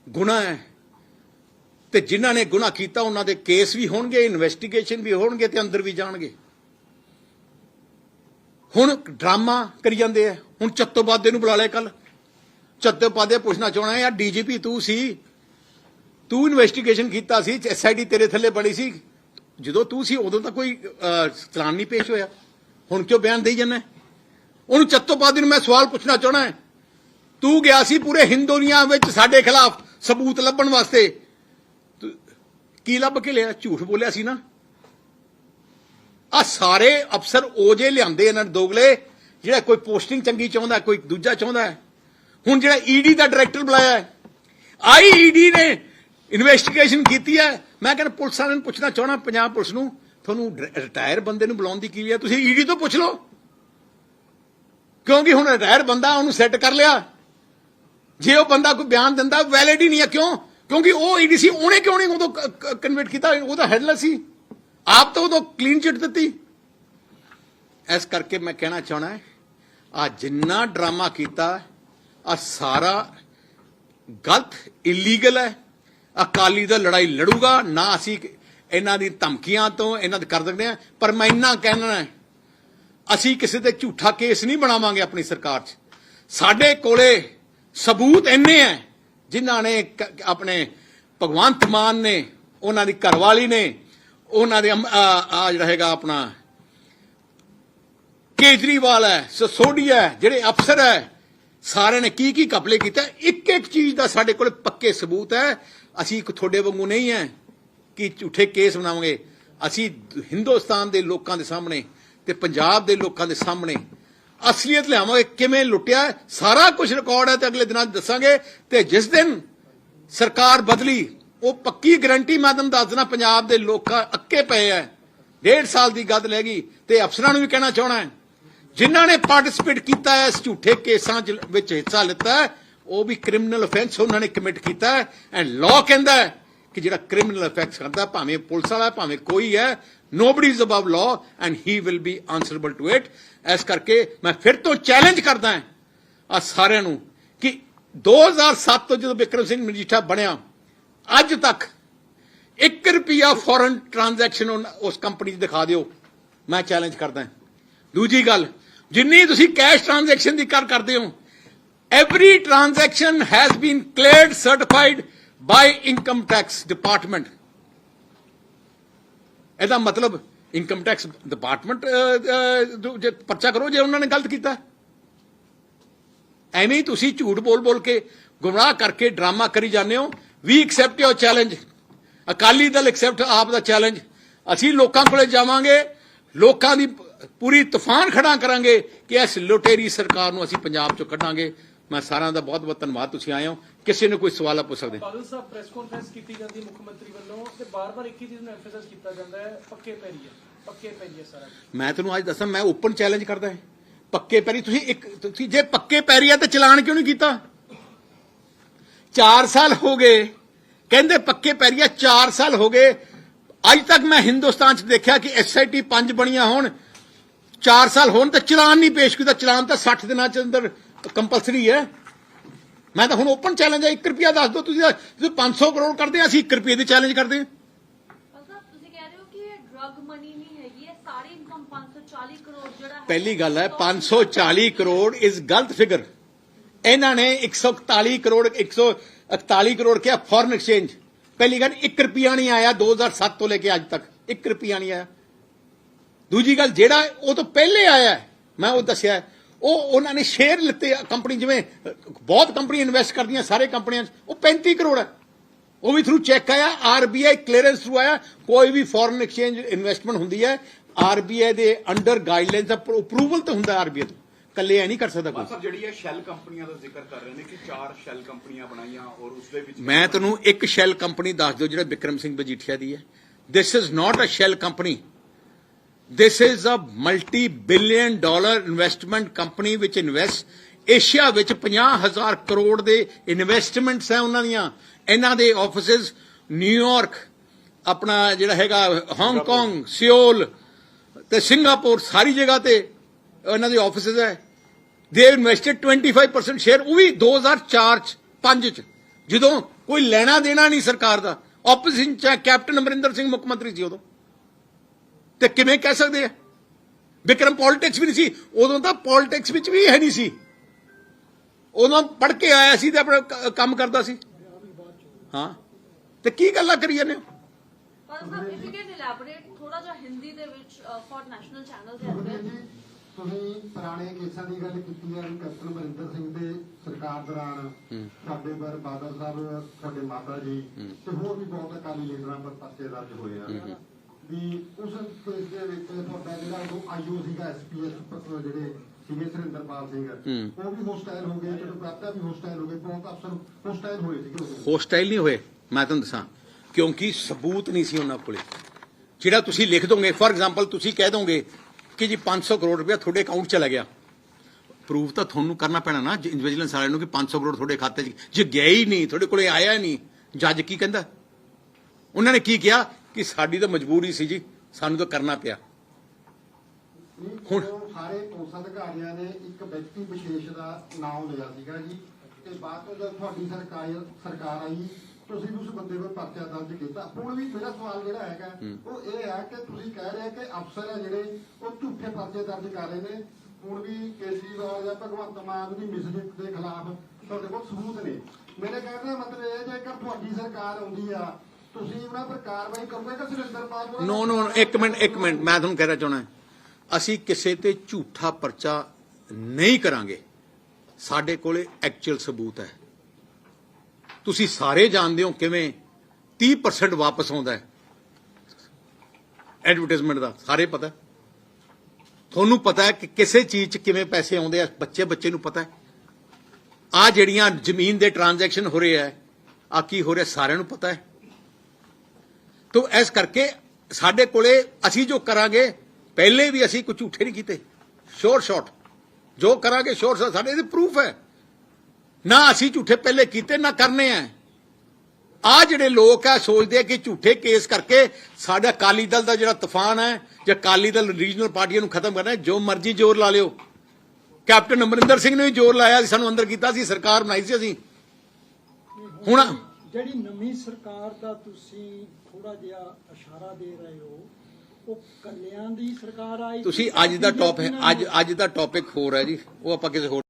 ਗੁਨਾਹ ਹੈ। ਤੇ ਜਿਨ੍ਹਾਂ ਨੇ ਗੁਨਾਹ ਕੀਤਾ, ਉਹਨਾਂ ਦੇ ਕੇਸ ਵੀ ਹੋਣਗੇ ਇਨਵੈਸਟੀਗੇਸ਼ਨ ਵੀ ਹੋਣਗੇ ਤੇ ਅੰਦਰ ਵੀ ਜਾਣਗੇ। ਹੁਣ ਡਰਾਮਾ ਕਰੀ ਜਾਂਦੇ ਆ। ਹੁਣ ਚੱਤੋਬਾਦੇ ਨੂੰ ਬੁਲਾ ਲਿਆ ਕੱਲ ਚੱਤੋਬਾਦੇ ਪੁੱਛਣਾ ਚਾਹਣਾ ਯਾਰ ਡੀਜੀਪੀ ਤੂੰ ਸੀ? ਤੂੰ ਇਨਵੈਸਟੀਗੇਸ਼ਨ ਕੀਤਾ ਸੀ ਐਸਆਈਡੀ ਤੇਰੇ ਥੱਲੇ ਬਣੀ ਸੀ? ਜਦੋਂ ਤੂੰ ਸੀ, ਉਦੋਂ ਤਾਂ ਕੋਈ ਚਲਾਨ ਨਹੀਂ ਪੇਸ਼ ਹੋਇਆ। ਹੁਣ ਕਿਉਂ ਬਿਆਨ ਦੇਈ ਜਾਂਦਾ ਉਹਨੂੰ ਚੱਤੋਪਾਦੀ ਨੂੰ ਮੈਂ ਸਵਾਲ ਪੁੱਛਣਾ ਚਾਹਣਾ ਹੈ। ਤੂੰ ਗਿਆ ਸੀ ਪੂਰੇ ਹਿੰਦੁਨੀਆਂ ਵਿੱਚ ਸਾਡੇ ਖਿਲਾਫ ਸਬੂਤ ਲੱਭਣ ਵਾਸਤੇ। ਕੀ ਲੱਭ ਕੇ ਲਿਆ? ਝੂਠ ਬੋਲਿਆ ਸੀ ਨਾ। ਆ ਸਾਰੇ ਅਫਸਰ ਉਹਜੇ ਲਿਆਂਦੇ ਇਹਨਾਂ ਨੇ ਦੋਗਲੇ, ਜਿਹੜਾ ਕੋਈ ਪੋਸਟਿੰਗ ਚੰਗੀ ਚਾਹੁੰਦਾ, ਕੋਈ ਦੂਜਾ ਚਾਹੁੰਦਾ ਹੁਣ ਜਿਹੜਾ ਈਡੀ ਦਾ ਡਾਇਰੈਕਟਰ ਬੁਲਾਇਆ ਹੈ ਆਈਈਡੀ ਨੇ ਇਨਵੈਸਟੀਗੇਸ਼ਨ ਕੀਤੀ ਹੈ। ਮੈਂ ਕਹਿੰਦਾ ਪੁਲਿਸ ਵਾਲਿਆਂ ਨੂੰ ਪੁੱਛਣਾ ਚਾਹਣਾ ਪੰਜਾਬ ਪੁਲਿਸ ਨੂੰ ਤੁਹਾਨੂੰ ਰਿਟਾਇਰ ਬੰਦੇ ਨੂੰ ਬੁਲਾਉਣ ਦੀ ਕੀ ਹੈ ਤੁਸੀਂ ਈਡੀ ਤੋਂ ਪੁੱਛ ਲਓ। ਕਿਉਂਕਿ ਹੁਣ ਰਿਟਾਇਰ ਬੰਦਾ, ਉਹਨੂੰ ਸੈੱਟ ਕਰ ਲਿਆ। ਜੇ ਉਹ ਬੰਦਾ ਕੋਈ ਬਿਆਨ ਦਿੰਦਾ ਵੈਲਿਡ ਹੀ ਨਹੀਂ ਹੈ ਕਿਉਂ? ਕਿਉਂਕਿ ਉਹ ਈਡੀ ਸੀ, ਉਹਨੇ ਕਿਉਂ ਨਹੀਂ ਉਦੋਂ ਕਨਵਰਟ ਕੀਤਾ? ਉਹ ਤਾਂ ਹੈਡਲੈਸ ਸੀ। ਆਪ ਤਾਂ ਉਦੋਂ ਕਲੀਨ ਚਿੱਟ ਦਿੱਤੀ। ਇਸ ਕਰਕੇ ਮੈਂ ਕਹਿਣਾ ਚਾਹਣਾ ਹੈ, ਆ ਜਿੰਨਾ ਡਰਾਮਾ ਕੀਤਾ, ਆ ਸਾਰਾ ਗਲਤ ਇਲੀਗਲ ਹੈ। ਅਕਾਲੀ ਦਾ ਲੜਾਈ ਲੜੂਗਾ, ਨਾ ਅਸੀਂ ਇਹਨਾਂ ਦੀ ਧਮਕੀਆਂ ਤੋਂ ਇਹਨਾਂ ਦੇ ਕਰ ਸਕਦੇ ਆ ਪਰ ਮੈਂ ਇੰਨਾ ਕਹਿਣਾ ਹੈ, ਅਸੀਂ ਕਿਸੇ ਤੇ ਝੂਠਾ ਕੇਸ ਨਹੀਂ ਬਣਾਵਾਂਗੇ ਆਪਣੀ ਸਰਕਾਰ 'ਚ। ਸਾਡੇ ਕੋਲੇ ਸਬੂਤ ਇੰਨੇ ਹੈ, ਜਿਨ੍ਹਾਂ ਨੇ ਆਪਣੇ ਭਗਵੰਤ ਮਾਨ ਨੇ, ਉਹਨਾਂ ਦੀ ਘਰਵਾਲੀ ਨੇ, ਉਹਨਾਂ ਦੇ ਆ ਜਿਹੜਾ ਹੈਗਾ ਆਪਣਾ ਕੇਜਰੀਵਾਲ ਹੈ ਸਸੋਡੀਆ ਹੈ, ਜਿਹੜੇ ਅਫਸਰ ਹੈ, ਸਾਰਿਆਂ ਨੇ ਕੀ ਕੀ ਕਪਲੇ ਕੀਤਾ। ਇੱਕ ਇੱਕ ਚੀਜ਼ ਦਾ ਸਾਡੇ ਕੋਲ ਪੱਕੇ ਸਬੂਤ ਹੈ, ਅਸੀਂ ਇੱਕ ਤੁਹਾਡੇ ਵਾਂਗੂ ਨਹੀਂ ਹੈ। ਕਿ ਝੂਠੇ ਕੇਸ ਬਣਾਵਾਂਗੇ? ਅਸੀਂ ਹਿੰਦੁਸਤਾਨ ਦੇ ਲੋਕਾਂ ਦੇ ਸਾਹਮਣੇ ਤੇ ਪੰਜਾਬ ਦੇ ਲੋਕਾਂ ਦੇ ਸਾਹਮਣੇ ਅਸਲੀਅਤ ਲਿਆਵਾਂਗੇ, ਕਿਵੇਂ ਲੁੱਟਿਆ ਸਾਰਾ ਕੁਝ ਰਿਕਾਰਡ ਹੈ ਤੇ ਅਗਲੇ ਦਿਨਾਂ 'ਚ ਦੱਸਾਂਗੇ ਤੇ ਜਿਸ ਦਿਨ ਸਰਕਾਰ ਬਦਲੀ, ਉਹ ਪੱਕੀ ਗਰੰਟੀ ਮੈਂ ਦੱਸ ਦੇਣਾ ਪੰਜਾਬ ਦੇ ਲੋਕਾਂ ਅੱਕੇ ਪਏ ਐ ਡੇਢ ਸਾਲ ਦੀ ਗੱਦ ਲੈ ਗਈ ਤੇ ਅਫਸਰਾਂ ਨੂੰ ਵੀ ਕਹਿਣਾ ਚਾਹਣਾ ਹੈ। ਜਿਨ੍ਹਾਂ ਨੇ ਪਾਰਟਿਸਿਪੇਟ ਕੀਤਾ ਹੈ, ਇਸ ਝੂਠੇ ਕੇਸਾਂ 'ਚ ਵਿੱਚ ਹਿੱਸਾ ਲਿੱਤਾ ਉਹ ਵੀ ਕ੍ਰਿਮੀਨਲ ਅਫੈਂਸ ਉਹਨਾਂ ਨੇ ਕਮਿਟ ਕੀਤਾ ਐਂਡ ਲਾਅ ਕਹਿੰਦਾ ਕਿ ਜਿਹੜਾ ਕ੍ਰਿਮੀਨਲ ਅਫੈਕਟਸ ਕਰਦਾ, ਭਾਵੇਂ ਪੁਲਿਸ ਵਾਲਾ, ਭਾਵੇਂ ਕੋਈ ਹੈ nobody is above law and he will be answerable to it ਇਸ ਕਰਕੇ ਮੈਂ ਫਿਰ ਤੋਂ ਚੈਲੰਜ ਕਰਦਾ ਹਾਂ ਆ ਸਾਰਿਆਂ ਨੂੰ ਕਿ 2007 ਤੋਂ ਜਦੋਂ ਬਿਕਰਮ ਸਿੰਘ ਮਜੀਠਾ ਬਣਿਆ, ਅੱਜ ਤੱਕ 1 ਰੁਪਿਆ ਫੋਰਨ ਟ੍ਰਾਂਜੈਕਸ਼ਨ ਉਸ ਕੰਪਨੀ 'ਚ ਦਿਖਾ ਦਿਓ। ਮੈਂ ਚੈਲੰਜ ਕਰਦਾ ਦੂਜੀ ਗੱਲ, ਜਿੰਨੀ ਤੁਸੀਂ ਕੈਸ਼ ਟ੍ਰਾਂਜੈਕਸ਼ਨ ਦੀ ਕਰ ਕਰਦੇ ਹੋ every transaction has been cleared, certified by income tax department. ਇਹਦਾ ਮਤਲਬ ਇਨਕਮ ਟੈਕਸ ਡਿਪਾਰਟਮੈਂਟ ਜੇ ਪਰਚਾ ਕਰੋ ਜੇ ਉਹਨਾਂ ਨੇ ਗਲਤ ਕੀਤਾ। ਐਵੇਂ ਹੀ ਤੁਸੀਂ ਝੂਠ ਬੋਲ ਬੋਲ ਕੇ ਗੁੰਮਰਾਹ ਕਰਕੇ ਡਰਾਮਾ ਕਰੀ ਜਾਂਦੇ ਹੋ। We accept your challenge Akali Dal accept ਆਪ ਦਾ ਚੈਲੰਜ ਅਸੀਂ ਲੋਕਾਂ ਕੋਲੇ ਜਾਵਾਂਗੇ। ਲੋਕਾਂ ਦੀ ਪੂਰੀ ਤੂਫਾਨ ਖੜਾ ਕਰਾਂਗੇ ਕਿ ਇਸ ਲੁਟੇਰੀ ਸਰਕਾਰ ਨੂੰ ਅਸੀਂ ਪੰਜਾਬ ਚੋਂ ਕੱਢਾਂਗੇ। ਮੈਂ ਸਾਰਿਆਂ ਦਾ ਬਹੁਤ ਬਹੁਤ ਧੰਨਵਾਦ ਤੁਸੀਂ ਆਏ ਹੋ। ਕਿਸੇ ਨੂੰ ਕੋਈ ਸਵਾਲ ਆ ਪੁੱਛ ਸਕਦੇ। ਬਾਦਲ ਸਾਹਿਬ ਪ੍ਰੈਸ ਕਾਨਫਰੰਸ ਕੀਤੀ ਜਾਂਦੀ ਮੁੱਖ ਮੰਤਰੀ ਵੱਲੋਂ ਤੇ ਬਾਰ-ਬਾਰ ਇੱਕ ਹੀ ਚੀਜ਼ ਨੂੰ ਐਮਫਸਾਈਜ਼ ਕੀਤਾ ਜਾਂਦਾ ਹੈ ਪੱਕੇ ਪੈਰੀ ਹੈ। ਪੱਕੇ ਪੈਰੀ ਹੈ ਸਾਰਾ। ਮੈਂ ਤੁਹਾਨੂੰ ਅੱਜ ਦੱਸਾਂ ਮੈਂ ਓਪਨ ਚੈਲੰਜ ਕਰਦਾ ਹਾਂ। ਪੱਕੇ ਪੈਰੀ ਤੁਸੀਂ ਇੱਕ ਤੁਸੀਂ ਜੇ ਪੱਕੇ ਪੈਰੀ ਆ ਤਾਂ ਚਲਾਨ ਕਿਉਂ ਨਹੀਂ ਕੀਤਾ? 4 ਸਾਲ ਹੋ ਗਏ। ਕਹਿੰਦੇ ਪੱਕੇ ਪੈਰੀ ਆ 4 ਸਾਲ ਹੋ ਗਏ। ਅੱਜ ਤੱਕ ਮੈਂ ਹਿੰਦੁਸਤਾਨ 'ਚ ਦੇਖਿਆ ਕਿ ਐਸਆਈਟੀ 5 ਬਣੀਆਂ ਹੋਣ। 4 ਸਾਲ ਹੋਣ ਤਾਂ ਚਲਾਨ ਨਹੀਂ ਪੇਸ਼ ਕੀਤਾ। ਚਲਾਨ ਤਾਂ 60 ਦਿਨਾਂ ਚ ਅੰਦਰ ਕੰਪਲਸਰੀ ਹੈ। ਮੈਂ ਤਾਂ ਹੁਣ ਓਪਨ ਚੈਲੰਜ ਹੈ 1 ਰੁਪਿਆ ਦੱਸ ਦਿਓ ਤੁਸੀਂ ਤੁਸੀਂ 500 ਕਰੋੜ ਕਰਦੇ ਆ ਅਸੀਂ 1 ਰੁਪਏ ਦੀ ਚੈਲੰਜ ਕਰਦੇ ਹਾਂ। ਮਤਲਬ ਤੁਸੀਂ ਕਹਿ ਰਹੇ ਹੋ ਕਿ ਇਹ ਡਰਗ ਮਨੀ ਨਹੀਂ ਹੈਗੀ ਇਹ ਸਾਰੀ ਇਨਕਮ 540 ਕਰੋੜ ਜਿਹੜਾ ਹੈ। ਪਹਿਲੀ ਗੱਲ ਹੈ 540 ਕਰੋੜ ਇਜ਼ ਗਲਤ ਫਿਗਰ ਇਹਨਾਂ ਨੇ 141 ਕਰੋੜ 141 ਕਰੋੜ ਕਿਹਾ ਫੋਰਨ ਐਕਸਚੇਂਜ ਪਹਿਲੀ ਗੱਲ 1 ਰੁਪਿਆ ਨਹੀਂ ਆਇਆ 2007 ਤੋਂ ਲੈ ਕੇ ਅੱਜ ਤੱਕ। 1 ਰੁਪਿਆ ਨਹੀਂ ਆਇਆ। ਦੂਜੀ ਗੱਲ ਜਿਹੜਾ ਉਹ ਤੋਂ ਪਹਿਲੇ ਆਇਆ ਮੈਂ ਉਹ ਦੱਸਿਆ ਉਹ ਉਹਨਾਂ ਨੇ ਸ਼ੇਅਰ ਲਿੱਤੇ ਕੰਪਨੀ ਜਿਵੇਂ ਬਹੁਤ ਕੰਪਨੀ ਇਨਵੈਸਟ ਕਰਦੀਆਂ ਸਾਰੇ ਕੰਪਨੀਆਂ 'ਚ ਉਹ 35 ਕਰੋੜ ਹੈ ਉਹ ਵੀ ਥਰੂ ਚੈੱਕ ਆਇਆ ਆਰਬੀਆਈ ਕਲੀਅਰੈਂਸ ਥਰੂ ਆਇਆ ਕੋਈ ਵੀ ਫੋਰਨ ਐਕਸਚੇਂਜ ਇਨਵੈਸਟਮੈਂਟ ਹੁੰਦੀ ਹੈ ਆਰਬੀਆਈ ਦੇ ਅੰਡਰ ਗਾਈਡਲਾਈਨਸ ਦਾ ਅਪਰੂਵਲ ਤੇ ਹੁੰਦਾ ਆਰਬੀਆਈ ਤੋਂ। ਕੱਲੇ ਐ ਨਹੀਂ ਕਰ ਸਕਦਾ ਕੋਈ। ਸਰ ਜਿਹੜੀ ਇਹ ਸ਼ੈਲ ਕੰਪਨੀਆਂ ਦਾ ਜ਼ਿਕਰ ਕਰ ਰਹੇ ਨੇ ਕਿ ਚਾਰ ਸ਼ੈਲ ਕੰਪਨੀਆਂ ਬਣਾਈਆਂ ਔਰ ਉਸ ਦੇ ਵਿੱਚ ਮੈਂ ਤੁਹਾਨੂੰ ਇੱਕ ਸ਼ੈਲ ਕੰਪਨੀ ਦੱਸ ਦਿਓ ਜਿਹੜਾ ਵਿਕਰਮ ਸਿੰਘ ਮਜੀਠੀਆ ਦੀ ਹੈ। This is not a shell company this is a multi billion dollar investment company which invest Asia ਵਿੱਚ 50000 ਕਰੋੜ ਦੇ ਇਨਵੈਸਟਮੈਂਟਸ ਹੈ ਉਹਨਾਂ ਦੀਆਂ। ਇਹਨਾਂ ਦੇ ਆਫਿਸਿਸ ਨਿਊਯਾਰਕ ਆਪਣਾ ਜਿਹੜਾ ਹੈਗਾ ਹਾਂਗਕਾਂਗ ਸਿਓਲ ਤੇ ਸਿੰਗਾਪੁਰ ਸਾਰੀ ਜਗ੍ਹਾ ਤੇ ਇਹਨਾਂ ਦੇ ਆਫਿਸਿਸ ਹੈ। ਦੇ ਇਨਵੈਸਟਡ 25% ਸ਼ੇਅਰ ਉਹ ਵੀ 2004 ਚ 5 ਚ। ਜਦੋਂ ਕੋਈ ਲੈਣਾ ਦੇਣਾ ਨਹੀਂ ਸਰਕਾਰ ਦਾ ਆਪੋਜੀਸ਼ਨ ਚ ਕੈਪਟਨ ਅਮਰਿੰਦਰ ਸਿੰਘ ਮੁੱਖ ਮੰਤਰੀ ਸੀ ਉਦੋਂ। ਤੇ ਕਿਵੇਂ ਕਹਿ ਸਕਦੇ ਆ? ਵਿਕਰਮ ਪੋਲਿਟਿਕਸ ਵੀ ਨਹੀਂ ਸੀ। ਉਦੋਂ ਤਾਂ ਪੋਲਿਟਿਕਸ ਵਿੱਚ ਵੀ ਹੈ ਨਹੀਂ ਸੀ। ਉਦੋਂ ਪੜ ਕੇ ਆਇਆ ਸੀ ਤੇ ਆਪਣਾ ਕੰਮ ਕਰਦਾ ਸੀ। ਹਾਂ। ਤੇ ਕੀ ਗੱਲਾਂ ਕਰੀ ਜਾਂਦੇ ਹੋ? ਤੁਸੀਂ ਪੁਰਾਣੇ ਕੇਸਾਂ ਦੀ ਗੱਲ ਕੀਤੀ ਹੈ ਕੈਪਟਨ ਅਮਰਿੰਦਰ ਸਿੰਘ ਦੇ ਸਰਕਾਰ ਦੌਰਾਨ ਸਾਡੇ ਪਰ ਬਾਦਲ ਸਾਹਿਬ ਸਾਡੇ ਮਾਤਾ ਜੀ ਤੇ ਹੋਰ ਵੀ ਬਹੁਤ ਅਕਾਲੀ ਲੀਡਰਾਂ ਪਰ ਹੋਏ ਆ। ਵੀ ਉਸ ਕੇਸ ਦੇ ਵਿੱਚ ਤੁਹਾਡਾ ਜਿਹੜਾ ਉਹ ਆਈਓ ਸੀਗਾ ਐਸਪੀਐਸ ਜਿਹੜੇ ਸੀਗੇ ਸੁਰਿੰਦਰਪਾਲ ਸਿੰਘ। ਉਹ ਵੀ ਹੋਸਟਾਈਲ ਹੋ ਗਏ ਤੇ ਪ੍ਰਾਪਤਾ ਵੀ ਹੋਸਟਾਈਲ ਹੋ ਗਏ ਬਹੁਤ ਅਫਸਰ ਹੋਸਟਾਈਲ ਹੋਏ ਸੀਗੇ। ਹੋਸਟਾਈਲ ਨਹੀਂ ਹੋਏ ਮੈਂ ਤੁਹਾਨੂੰ ਦੱਸਾਂ ਕਿਉਂਕਿ ਸਬੂਤ ਨਹੀਂ ਸੀ ਉਹਨਾਂ ਕੋਲੇ। ਜਿਹੜਾ ਤੁਸੀਂ ਲਿਖ ਦੋਗੇ ਫੋਰ ਐਗਜ਼ਾਮਪਲ ਤੁਸੀਂ ਕਹਿ ਦੋਗੇ ਕਿ ਜੀ 500 ਕਰੋੜ ਰੁਪਇਆ ਤੁਹਾਡੇ ਅਕਾਊਂਟ 'ਚ ਚਲਾ ਗਿਆ। ਪ੍ਰੂਫ ਤਾਂ ਤੁਹਾਨੂੰ ਕਰਨਾ ਪੈਣਾ ਨਾ ਵਿਜੀਲੈਂਸ ਵਾਲਿਆਂ ਨੂੰ ਕਿ 500 ਕਰੋੜ ਤੁਹਾਡੇ ਖਾਤੇ 'ਚ ਜੇ ਗਿਆ ਹੀ ਨਹੀਂ ਤੁਹਾਡੇ ਕੋਲੇ ਆਇਆ ਹੀ ਨਹੀਂ ਜੱਜ ਕੀ ਕਹਿੰਦਾ? ਉਹਨਾਂ ਨੇ ਕੀ ਕਿਹਾ? ਕਿ ਸਾਡੀ ਤਾਂ ਮਜਬੂਰੀ ਸੀ ਜੀ ਸਾਨੂੰ ਤਾਂ ਕਰਨਾ ਪਿਆ। ਹੁਣ- ਸਾਰੇ ਪੁਲਿਸ ਅਧਿਕਾਰੀਆਂ ਨੇ ਇੱਕ ਵਿਅਕਤੀ ਵਿਸ਼ੇਸ਼ ਦਾ ਨਾਮ ਲਿਆ ਸੀਗਾ ਜੀ ਤੇ ਬਾਅਦ ਤੋਂ ਜਦ ਤੁਹਾਡੀ ਸਰਕਾਰ ਸਰਕਾਰ ਆਈ ਤੁਸੀਂ ਉਸ ਬੰਦੇ ਕੋਲ ਪਰਚਾ ਦਰਜ ਕੀਤਾ। ਹੁਣ ਵੀ ਮੇਰਾ ਸਵਾਲ ਜਿਹੜਾ ਹੈਗਾ ਉਹ ਇਹ ਹੈ ਕਿ ਤੁਸੀਂ ਕਹਿ ਰਹੇ ਕਿ ਅਫਸਰ ਆ ਜਿਹੜੇ ਉਹ ਝੂਠੇ ਪਰਚੇ ਦਰਜ ਕਰ ਰਹੇ ਨੇ। ਹੁਣ ਵੀ ਕੇਜਰੀਵਾਲ ਜਾਂ ਭਗਵੰਤ ਮਾਨ ਦੀ ਮਿਸਡਿਕ ਦੇ ਖਿਲਾਫ ਤੁਹਾਡੇ ਕੋਲ ਸਬੂਤ ਨੇ। ਮੇਰੇ ਕਹਿਣ ਦਾ ਮਤਲਬ ਇਹ ਹੈ ਜੇਕਰ ਤੁਹਾਡੀ ਸਰਕਾਰ ਆਉਂਦੀ ਆ ਤੁਸੀਂ ਉਹਨਾਂ ਪਰ ਕਾਰਵਾਈ ਕਰੋਗੇ ਕਿ ਸੁਰਿੰਦਰਪਾਲ ਕੋਲ ਨੋ ਨੋ ਇੱਕ ਮਿੰਟ ਇੱਕ ਮਿੰਟ ਮੈਂ ਤੁਹਾਨੂੰ ਕਹਿਣਾ ਚਾਹਣਾ ਅਸੀਂ ਕਿਸੇ ਤੇ ਝੂਠਾ ਪਰਚਾ ਨਹੀਂ ਕਰਾਂਗੇ। ਸਾਡੇ ਕੋਲੇ ਐਕਚੁਅਲ ਸਬੂਤ ਹੈ। ਤੁਸੀਂ ਸਾਰੇ ਜਾਣਦੇ ਹੋ ਕਿਵੇਂ 30% ਵਾਪਸ ਆਉਂਦਾ ਹੈ। ਐਡਵਰਟਾਈਜ਼ਮੈਂਟ ਦਾ ਸਾਰੇ ਪਤਾ। ਤੁਹਾਨੂੰ ਪਤਾ ਹੈ ਕਿ ਕਿਸੇ ਚੀਜ਼ 'ਚ ਕਿਵੇਂ ਪੈਸੇ ਆਉਂਦੇ ਆ ਬੱਚੇ ਬੱਚੇ ਨੂੰ ਪਤਾ ਹੈ। ਆ ਜਿਹੜੀਆਂ ਜ਼ਮੀਨ ਦੇ ਟ੍ਰਾਂਜੈਕਸ਼ਨ ਹੋ ਰਹੇ ਆ ਆ ਕੀ ਹੋ ਰਿਹਾ ਸਾਰਿਆਂ ਨੂੰ ਪਤਾ ਹੈ। ਤੋ ਇਸ ਕਰਕੇ ਸਾਡੇ ਕੋਲੇ ਅਸੀਂ ਜੋ ਕਰਾਂਗੇ, ਪਹਿਲੇ ਵੀ ਅਸੀਂ ਕੁਝ ਝੂਠੇ ਨਹੀਂ ਕੀਤੇ। ਸ਼ੋਰ ਸ਼ਾਟ ਜੋ ਕਰਾਂਗੇ ਸ਼ੋਰ ਸ਼ਾਟ ਸਾਡੇ ਦੇ ਪ੍ਰੂਫ ਹੈ। ਨਾ ਅਸੀਂ ਝੂਠੇ ਪਹਿਲੇ ਕੀਤੇ, ਨਾ ਕਰਨੇ ਆ ਆ ਜਿਹੜੇ ਲੋਕ ਆ, ਸੋਚਦੇ ਆ ਕਿ ਝੂਠੇ ਕੇਸ ਕਰਕੇ ਸਾਡਾ ਅਕਾਲੀ ਦਲ ਦਾ ਜਿਹੜਾ ਤੂਫਾਨ ਹੈ, ਜਾਂ ਅਕਾਲੀ ਦਲ ਰੀਜਨਲ ਪਾਰਟੀਆਂ ਨੂੰ ਖਤਮ ਕਰਨਾ ਜੋ ਮਰਜ਼ੀ ਜ਼ੋਰ ਲਾ ਲਿਓ। ਕੈਪਟਨ ਅਮਰਿੰਦਰ ਸਿੰਘ ਨੇ ਵੀ ਜ਼ੋਰ ਲਾਇਆ ਸੀ, ਸਾਨੂੰ ਅੰਦਰ ਕੀਤਾ ਸੀ, ਸਰਕਾਰ ਬਣਾਈ ਸੀ ਅਸੀਂ। ਹੁਣ ਜਿਹੜੀ ਨਵੀਂ ਸਰਕਾਰ ਦਾ ਤੁਸੀਂ ਥੋੜਾ ਜਿਹਾ ਇਸ਼ਾਰਾ ਦੇ ਰਹੇ ਹੋ ਉਹ ਕੱਲਿਆਂ ਦੀ ਸਰਕਾਰ ਆਈ ਤੁਸੀਂ ਅੱਜ ਦਾ ਟੌਪ ਹੈ ਅੱਜ ਅੱਜ ਦਾ ਟੌਪਿਕ ਹੋਰ ਹੈ ਜੀ ਉਹ ਆਪਾਂ ਕਿਸੇ ਹੋਰ